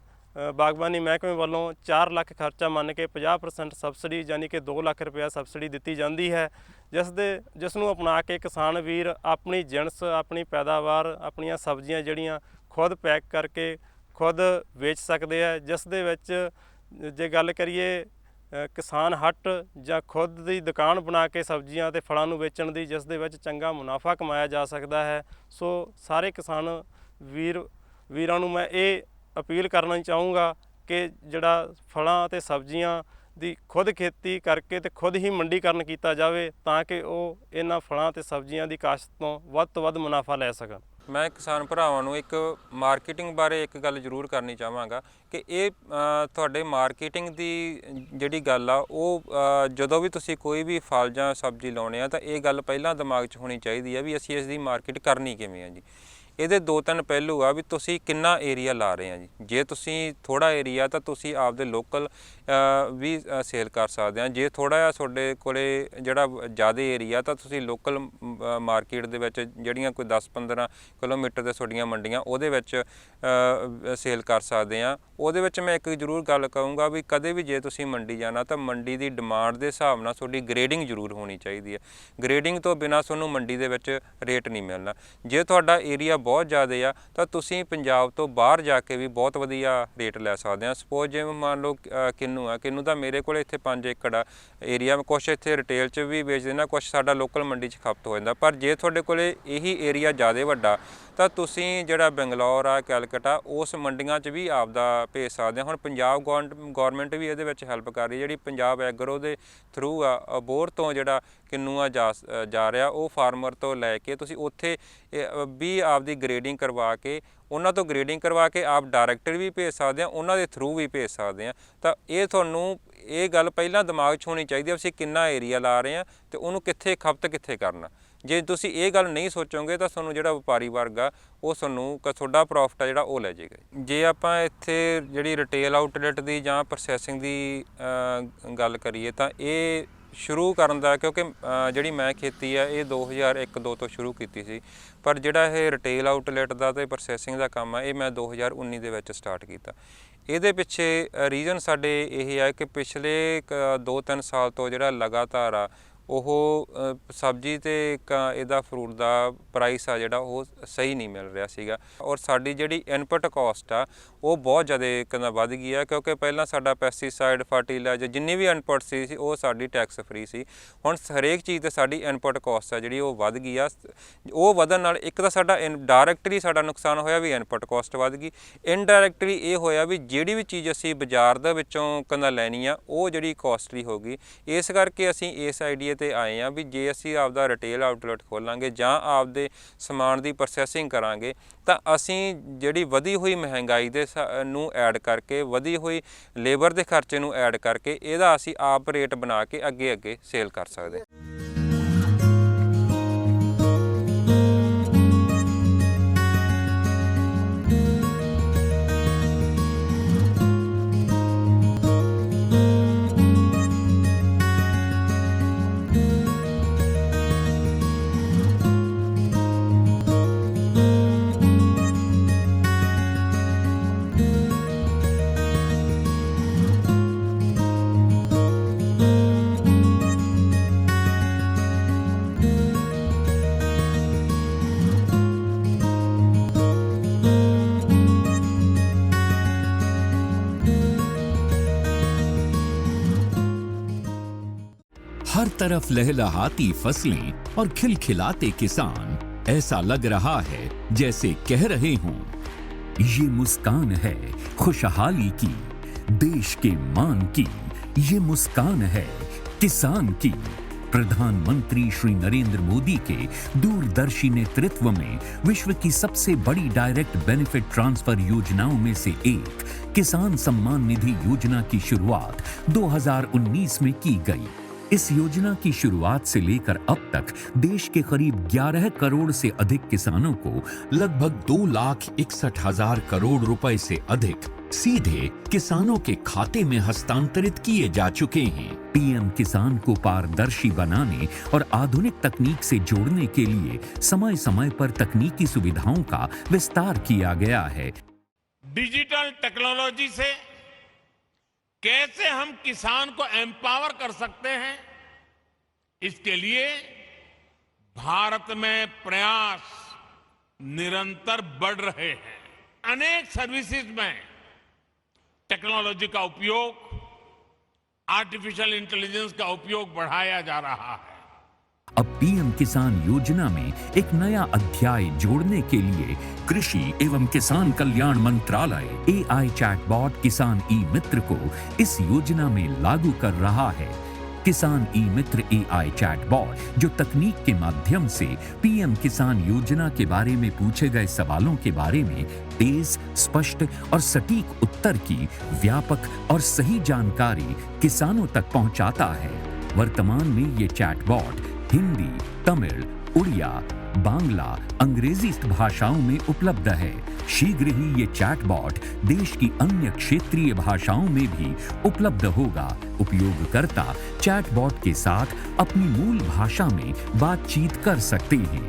ਬਾਗਬਾਨੀ ਮਹਿਕਮੇ ਵੱਲੋਂ 4 ਲੱਖ ਖਰਚਾ ਮੰਨ ਕੇ 50% ਸਬਸਿਡੀ ਯਾਨੀ ਕਿ 2 ਲੱਖ ਰੁਪਇਆ ਸਬਸਿਡੀ ਦਿੱਤੀ ਜਾਂਦੀ ਹੈ, ਜਿਸ ਦੇ, ਜਿਸ ਨੂੰ ਅਪਣਾ ਕੇ ਕਿਸਾਨ ਵੀਰ ਆਪਣੀ ਜਿਣਸ, ਆਪਣੀ ਪੈਦਾਵਾਰ, ਆਪਣੀਆਂ ਸਬਜ਼ੀਆਂ ਜਿਹੜੀਆਂ ਖੁਦ ਪੈਕ ਕਰਕੇ ਖੁਦ ਵੇਚ ਸਕਦੇ ਆ, ਜਿਸ ਦੇ ਵਿੱਚ ਜੇ ਗੱਲ ਕਰੀਏ ਕਿਸਾਨ ਹੱਟ ਜਾਂ ਖੁਦ ਦੀ ਦੁਕਾਨ ਬਣਾ ਕੇ ਸਬਜ਼ੀਆਂ ਤੇ ਫਲਾਂ ਨੂੰ ਵੇਚਣ ਦੀ, ਜਿਸ ਦੇ ਵਿੱਚ ਚੰਗਾ ਮੁਨਾਫਾ ਕਮਾਇਆ ਜਾ ਸਕਦਾ ਹੈ। ਸੋ ਸਾਰੇ ਕਿਸਾਨ ਵੀਰ, ਵੀਰਾਂ ਨੂੰ ਮੈਂ ਇਹ ਅਪੀਲ ਕਰਨਾ ਚਾਹੂੰਗਾ ਕਿ ਜਿਹੜਾ ਫਲਾਂ ਅਤੇ ਸਬਜ਼ੀਆਂ ਦੀ ਖੁਦ ਖੇਤੀ ਕਰਕੇ ਤੇ ਖੁਦ ਹੀ ਮੰਡੀਕਰਨ ਕੀਤਾ ਜਾਵੇ ਤਾਂ ਕਿ ਉਹ ਇਹਨਾਂ ਫਲਾਂ ਤੇ ਸਬਜ਼ੀਆਂ ਦੀ ਕਾਸ਼ਤ ਤੋਂ ਵੱਧ ਤੋਂ ਵੱਧ ਮੁਨਾਫਾ ਲੈ ਸਕਣ। ਮੈਂ ਕਿਸਾਨ ਭਰਾਵਾਂ ਨੂੰ ਇੱਕ ਮਾਰਕੀਟਿੰਗ ਬਾਰੇ ਇੱਕ ਗੱਲ ਜ਼ਰੂਰ ਕਰਨੀ ਚਾਹਾਂਗਾ ਕਿ ਇਹ ਤੁਹਾਡੇ ਮਾਰਕੀਟਿੰਗ ਦੀ ਜਿਹੜੀ ਗੱਲ ਆ, ਉਹ ਜਦੋਂ ਵੀ ਤੁਸੀਂ ਕੋਈ ਵੀ ਫਲ ਜਾਂ ਸਬਜ਼ੀ ਲਾਉਣੇ ਆ ਤਾਂ ਇਹ ਗੱਲ ਪਹਿਲਾਂ ਦਿਮਾਗ 'ਚ ਹੋਣੀ ਚਾਹੀਦੀ ਹੈ ਵੀ ਅਸੀਂ ਇਸ ਦੀ ਮਾਰਕੀਟ ਕਰਨੀ ਕਿਵੇਂ ਆ ਜੀ। ਇਹਦੇ ਦੋ ਤਿੰਨ ਪਹਿਲੂ ਆ ਵੀ ਤੁਸੀਂ ਕਿੰਨਾ ਏਰੀਆ ਲਾ ਰਹੇ ਆ ਜੀ। ਜੇ ਤੁਸੀਂ ਥੋੜਾ ਏਰੀਆ ਤਾਂ ਤੁਸੀਂ ਆਪਦੇ ਲੋਕਲ ਵੀ ਸੇਲ ਕਰ ਸਕਦੇ ਆ। ਜੇ ਥੋੜਾ ਜਿਹਾ ਤੁਹਾਡੇ ਕੋਲੇ ਜਿਹੜਾ ਜ਼ਿਆਦਾ ਏਰੀਆ ਤਾਂ ਤੁਸੀਂ ਲੋਕਲ ਮਾਰਕੀਟ ਦੇ ਵਿੱਚ ਜਿਹੜੀਆਂ ਕੋਈ 10-15 ਕਿਲੋਮੀਟਰ ਦੇ ਤੁਹਾਡੀਆਂ ਮੰਡੀਆਂ, ਉਹਦੇ ਵਿੱਚ ਸੇਲ ਕਰ ਸਕਦੇ ਆ। ਉਹਦੇ ਵਿੱਚ ਮੈਂ ਇੱਕ ਜ਼ਰੂਰ ਗੱਲ ਕਹੂੰਗਾ ਵੀ ਕਦੇ ਵੀ ਜੇ ਤੁਸੀਂ ਮੰਡੀ ਜਾਣਾ ਤਾਂ ਮੰਡੀ ਦੀ ਡਿਮਾਂਡ ਦੇ ਹਿਸਾਬ ਨਾਲ ਤੁਹਾਡੀ ਗ੍ਰੇਡਿੰਗ ਜ਼ਰੂਰ ਹੋਣੀ ਚਾਹੀਦੀ ਹੈ ਗ੍ਰੇਡਿੰਗ ਤੋਂ ਬਿਨਾਂ ਤੁਹਾਨੂੰ ਮੰਡੀ ਦੇ ਵਿੱਚ ਰੇਟ ਨਹੀਂ ਮਿਲਣਾ। ਜੇ ਤੁਹਾਡਾ ਏਰੀਆ ਬਹੁਤ ਜ਼ਿਆਦਾ ਆ ਤਾਂ ਤੁਸੀਂ ਪੰਜਾਬ ਤੋਂ ਬਾਹਰ ਜਾ ਕੇ ਵੀ ਬਹੁਤ ਵਧੀਆ ਰੇਟ ਲੈ ਸਕਦੇ ਆ। ਸਪੋਜ਼ ਜਿਵੇਂ ਮੰਨ ਲਓ ਅ, ਕਿੰਨੂ ਆ। ਕਿੰਨੂ ਦਾ ਮੇਰੇ ਕੋਲ ਇੱਥੇ 5 ਏਕੜ ਆ ਏਰੀਆ ਕੁਛ ਇੱਥੇ ਰਿਟੇਲ 'ਚ ਵੀ ਵੇਚਦੇ ਨਾ ਕੁਛ ਸਾਡਾ ਲੋਕਲ ਮੰਡੀ 'ਚ ਖਪਤ ਹੋ ਜਾਂਦਾ। ਪਰ ਜੇ ਤੁਹਾਡੇ ਕੋਲੇ ਇਹੀ ਏਰੀਆ ਜ਼ਿਆਦਾ ਵੱਡਾ ਤਾਂ ਤੁਸੀਂ ਜਿਹੜਾ ਬੰਗਲੌਰ ਆ, ਕੈਲਕਟਾ, ਉਸ ਮੰਡੀਆਂ 'ਚ ਵੀ ਆਪਦਾ ਭੇਜ ਸਕਦੇ ਆ ਹੁਣ ਪੰਜਾਬ ਗਵਰਨਮੈਂਟ ਵੀ ਇਹਦੇ ਵਿੱਚ ਹੈਲਪ ਕਰ ਰਹੀ ਜਿਹੜੀ ਪੰਜਾਬ ਐਗਰੋ ਦੇ ਥਰੂ ਆ ਅਬੋਰ ਤੋਂ ਜਿਹੜਾ ਕਿੰਨੂਆ ਜਾ ਜਾ ਰਿਹਾ, ਉਹ ਫਾਰਮਰ ਤੋਂ ਲੈ ਕੇ ਤੁਸੀਂ ਉੱਥੇ ਵੀ ਆਪਦੀ ਗ੍ਰੇਡਿੰਗ ਕਰਵਾ ਕੇ, ਉਹਨਾਂ ਤੋਂ ਗ੍ਰੇਡਿੰਗ ਕਰਵਾ ਕੇ ਆਪ ਡਾਇਰੈਕਟਰ ਵੀ ਭੇਜ ਸਕਦੇ ਆ ਉਹਨਾਂ ਦੇ ਥਰੂ ਵੀ ਭੇਜ ਸਕਦੇ ਆ ਤਾਂ ਇਹ ਤੁਹਾਨੂੰ, ਇਹ ਗੱਲ ਪਹਿਲਾਂ ਦਿਮਾਗ 'ਚ ਹੋਣੀ ਚਾਹੀਦੀ ਹੈ ਅਸੀਂ ਕਿੰਨਾ ਏਰੀਆ ਲਾ ਰਹੇ ਆ ਤੇ ਉਹਨੂੰ ਕਿੱਥੇ ਖਪਤ ਕਿੱਥੇ ਕਰਨਾ। ਜੇ ਤੁਸੀਂ ਇਹ ਗੱਲ ਨਹੀਂ ਸੋਚੋਗੇ ਤਾਂ ਤੁਹਾਨੂੰ ਜਿਹੜਾ ਵਪਾਰੀ ਵਰਗ ਆ, ਉਹ ਤੁਹਾਨੂੰ ਕ- ਤੁਹਾਡਾ ਪ੍ਰੋਫਿਟ ਆ ਜਿਹੜਾ ਉਹ ਲੈ ਜਾਏਗਾ ਜੇ ਆਪਾਂ ਇੱਥੇ ਜਿਹੜੀ ਰਿਟੇਲ ਆਊਟਲੈਟ ਦੀ ਜਾਂ ਪ੍ਰੋਸੈਸਿੰਗ ਦੀ ਗੱਲ ਕਰੀਏ ਤਾਂ ਇਹ ਸ਼ੁਰੂ ਕਰਨ ਦਾ, ਕਿਉਂਕਿ ਜਿਹੜੀ ਮੈਂ ਖੇਤੀ ਆ, ਇਹ 2001-2 ਤੋਂ ਸ਼ੁਰੂ ਕੀਤੀ ਸੀ। ਪਰ ਜਿਹੜਾ ਇਹ ਰਿਟੇਲ ਆਊਟਲੈਟ ਦਾ ਤੇ ਪ੍ਰੋਸੈਸਿੰਗ ਦਾ ਕੰਮ ਆ, ਇਹ ਮੈਂ 2019 ਦੇ ਵਿੱਚ ਸਟਾਰਟ ਕੀਤਾ। ਇਹਦੇ ਪਿੱਛੇ ਰੀਜ਼ਨ ਸਾਡੇ ਇਹ ਆ ਕਿ ਪਿਛਲੇ 2-3 ਸਾਲ ਤੋਂ ਜਿਹੜਾ ਲਗਾਤਾਰ ਆ ਉਹ ਸਬਜ਼ੀ ਤੇ ਇੱਕ ਇਹਦਾ ਫਰੂਟ ਦਾ ਪ੍ਰਾਈਸ ਆ ਜਿਹੜਾ ਉਹ ਸਹੀ ਨਹੀਂ ਮਿਲ ਰਿਹਾ ਸੀਗਾ। ਔਰ ਸਾਡੀ ਜਿਹੜੀ ਇਨਪੁਟ ਕਾਸਟ ਆ, ਉਹ ਬਹੁਤ ਜ਼ਿਆਦਾ ਕਿੰਨਾ ਵੱਧ ਗਈ ਆ, ਕਿਉਂਕਿ ਪਹਿਲਾਂ ਸਾਡਾ ਪੈਸਟੀਸਾਈਡ ਫਰਟੀਲਾਈਜ਼ਰ ਜਿੰਨੀ ਵੀ ਇਨਪੁਟ ਸੀ ਉਹ ਸਾਡੀ ਟੈਕਸ ਫ੍ਰੀ ਸੀ। ਹੁਣ ਹਰੇਕ ਚੀਜ਼ ਤੇ ਸਾਡੀ ਇਨਪੁਟ ਕਾਸਟ ਆ ਜਿਹੜੀ ਉਹ ਵੱਧ ਗਈ ਆ। ਉਹ ਵਧਣ ਨਾਲ ਇੱਕ ਤਾਂ ਸਾਡਾ ਡਾਇਰੈਕਟਲੀ ਸਾਡਾ ਨੁਕਸਾਨ ਹੋਇਆ ਵੀ ਇਨਪੁਟ ਕਾਸਟ ਵੱਧ ਗਈ। ਇਨਡਾਇਰੈਕਟਲੀ ਇਹ ਹੋਇਆ ਵੀ ਜਿਹੜੀ ਵੀ ਚੀਜ਼ ਅਸੀਂ ਬਾਜ਼ਾਰ ਦੇ ਵਿੱਚੋਂ ਕੰਦਾ ਲੈਣੀ ਆ, ਉਹ ਜਿਹੜੀ ਕਾਸਟਲੀ ਹੋ ਗਈ। ਇਸ ਕਰਕੇ ਅਸੀਂ ਇਸ ਆਈਡੀਆ ਤੇ ਆਏ ਆ ਵੀ ਜੇ ਅਸੀਂ ਆਪਦਾ ਰਿਟੇਲ ਆਊਟਲੈਟ ਖੋਲਾਂਗੇ ਜਾਂ ਆਪਦੇ ਸਮਾਨ ਦੀ ਪ੍ਰੋਸੈਸਿੰਗ ਕਰਾਂਗੇ, ਤਾਂ ਅਸੀਂ ਜਿਹੜੀ ਵਧੀ ਹੋਈ ਮਹਿੰਗਾਈ ਦੇ ਸ- ਨੂੰ ਐਡ ਕਰਕੇ, ਵਧੀ ਹੋਈ ਲੇਬਰ ਦੇ ਖਰਚੇ ਨੂੰ ਐਡ ਕਰਕੇ, ਇਹਦਾ ਅਸੀਂ ਆਪ ਰੇਟ ਬਣਾ ਕੇ ਅੱਗੇ ਅੱਗੇ ਸੇਲ ਕਰ ਸਕਦੇ तरफ़ लहलहाती फ़सलें और खिलखिलाते किसान, ऐसा लग रहा है जैसे कह रहे हों, ये मुस्कान है खुशहाली की, देश के मान की, ये मुस्कान है किसान की। प्रधानमंत्री श्री नरेंद्र मोदी के दूरदर्शी नेतृत्व में विश्व की सबसे बड़ी डायरेक्ट बेनिफिट ट्रांसफ़र योजनाओं में से एक किसान सम्मान निधि योजना की शुरुआत 2019 में की गई। इस योजना की शुरुआत से लेकर अब तक देश के करीब 11 करोड़ से अधिक किसानों को लगभग दो लाख इकसठ हज़ार करोड़ रुपए से अधिक सीधे किसानों के खाते में हस्तांतरित किए जा चुके हैं। पीएम किसान को पारदर्शी बनाने और आधुनिक तकनीक से जोड़ने के लिए समय समय पर तकनीकी सुविधाओं का विस्तार किया गया है। डिजिटल टेक्नोलॉजी से कैसे हम किसान को एम्पावर कर सकते हैं? इसके लिए भारत में प्रयास निरंतर बढ़ रहे हैं। अनेक सर्विसेज़ में टेक्नोलॉजी का उपयोग आर्टिफिशियल इंटेलिजेंस का उपयोग बढ़ाया जा रहा है। अब पीएम किसान योजना में एक नया अध्याय जोड़ने के लिए कृषि एवं किसान कल्याण मंत्रालय ए आई चैटबॉट किसान ई मित्र को इस योजना में लागू कर रहा है। किसान ई मित्र ए आई चैटबॉट जो तकनीक के माध्यम से पीएम किसान योजना के बारे में पूछे गए सवालों के बारे में तेज, स्पष्ट और सटीक उत्तर की व्यापक और सही जानकारी किसानों तक पहुंचाता है। वर्तमान में ये चैटबॉट हिंदी, तमिल, उड़िया, बांग्ला, अंग्रेज़ी भाषाओं में उपलब्ध है। शीघ्र ही ये चैटबॉट देश की अन्य क्षेत्रीय भाषाओं में भी उपलब्ध होगा। उपयोगकर्ता चैटबॉट के साथ अपनी मूल भाषा में बातचीत कर सकते हैं।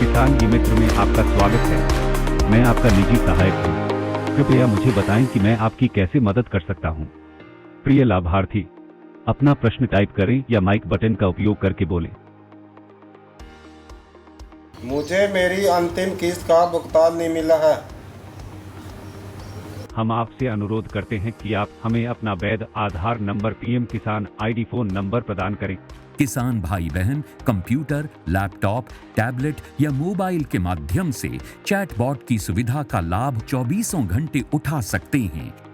किसान ई मित्र में आपका स्वागत है। मैं आपका निजी सहायक हूँ। कृपया मुझे बताएँ कि मैं आपकी कैसे मदद कर सकता हूँ। प्रिय लाभार्थी अपना प्रश्न टाइप करें या माइक बटन का उपयोग करके बोलें। मुझे मेरी अंतिम किस्त का भुगतान नहीं मिला है। हम आपसे अनुरोध करते हैं कि आप हमें अपना वैध Aadhaar number PM Kisan ID phone number प्रदान करें। किसान भाई बहन कंप्यूटर लैपटॉप टैबलेट या मोबाइल के माध्यम से चैटबॉट की सुविधा का लाभ 24 घंटे उठा सकते हैं।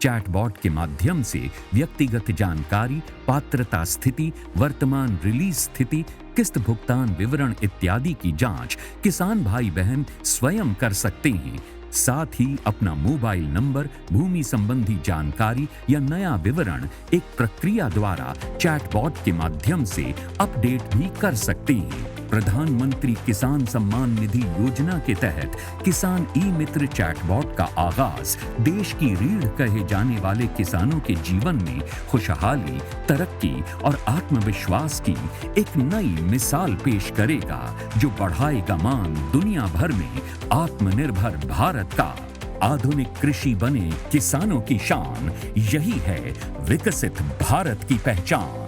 चैटबॉट के माध्यम से व्यक्तिगत जानकारी, पात्रता स्थिति, वर्तमान रिलीज़ स्थिति, किस्त भुगतान विवरण इत्यादि की जाँच किसान भाई बहन स्वयं कर सकते हैं। साथ ही अपना मोबाइल नंबर, भूमि संबंधी जानकारी या नया विवरण एक प्रक्रिया द्वारा चैटबॉट के माध्यम से अपडेट भी कर सकते हैं। प्रधानमंत्री किसान सम्मान निधि योजना के तहत किसान ई मित्र चैटबॉट का आगाज़। देश की रीढ़ कहे जाने वाले किसानों के जीवन में खुशहाली, तरक्की और आत्मविश्वास की एक नई मिसाल पेश करेगा, जो बढ़ाएगा मान दुनिया भर में आत्मनिर्भर भारत का। आधुनिक कृषि बने किसानों की शान यही है विकसित भारत की पहचान।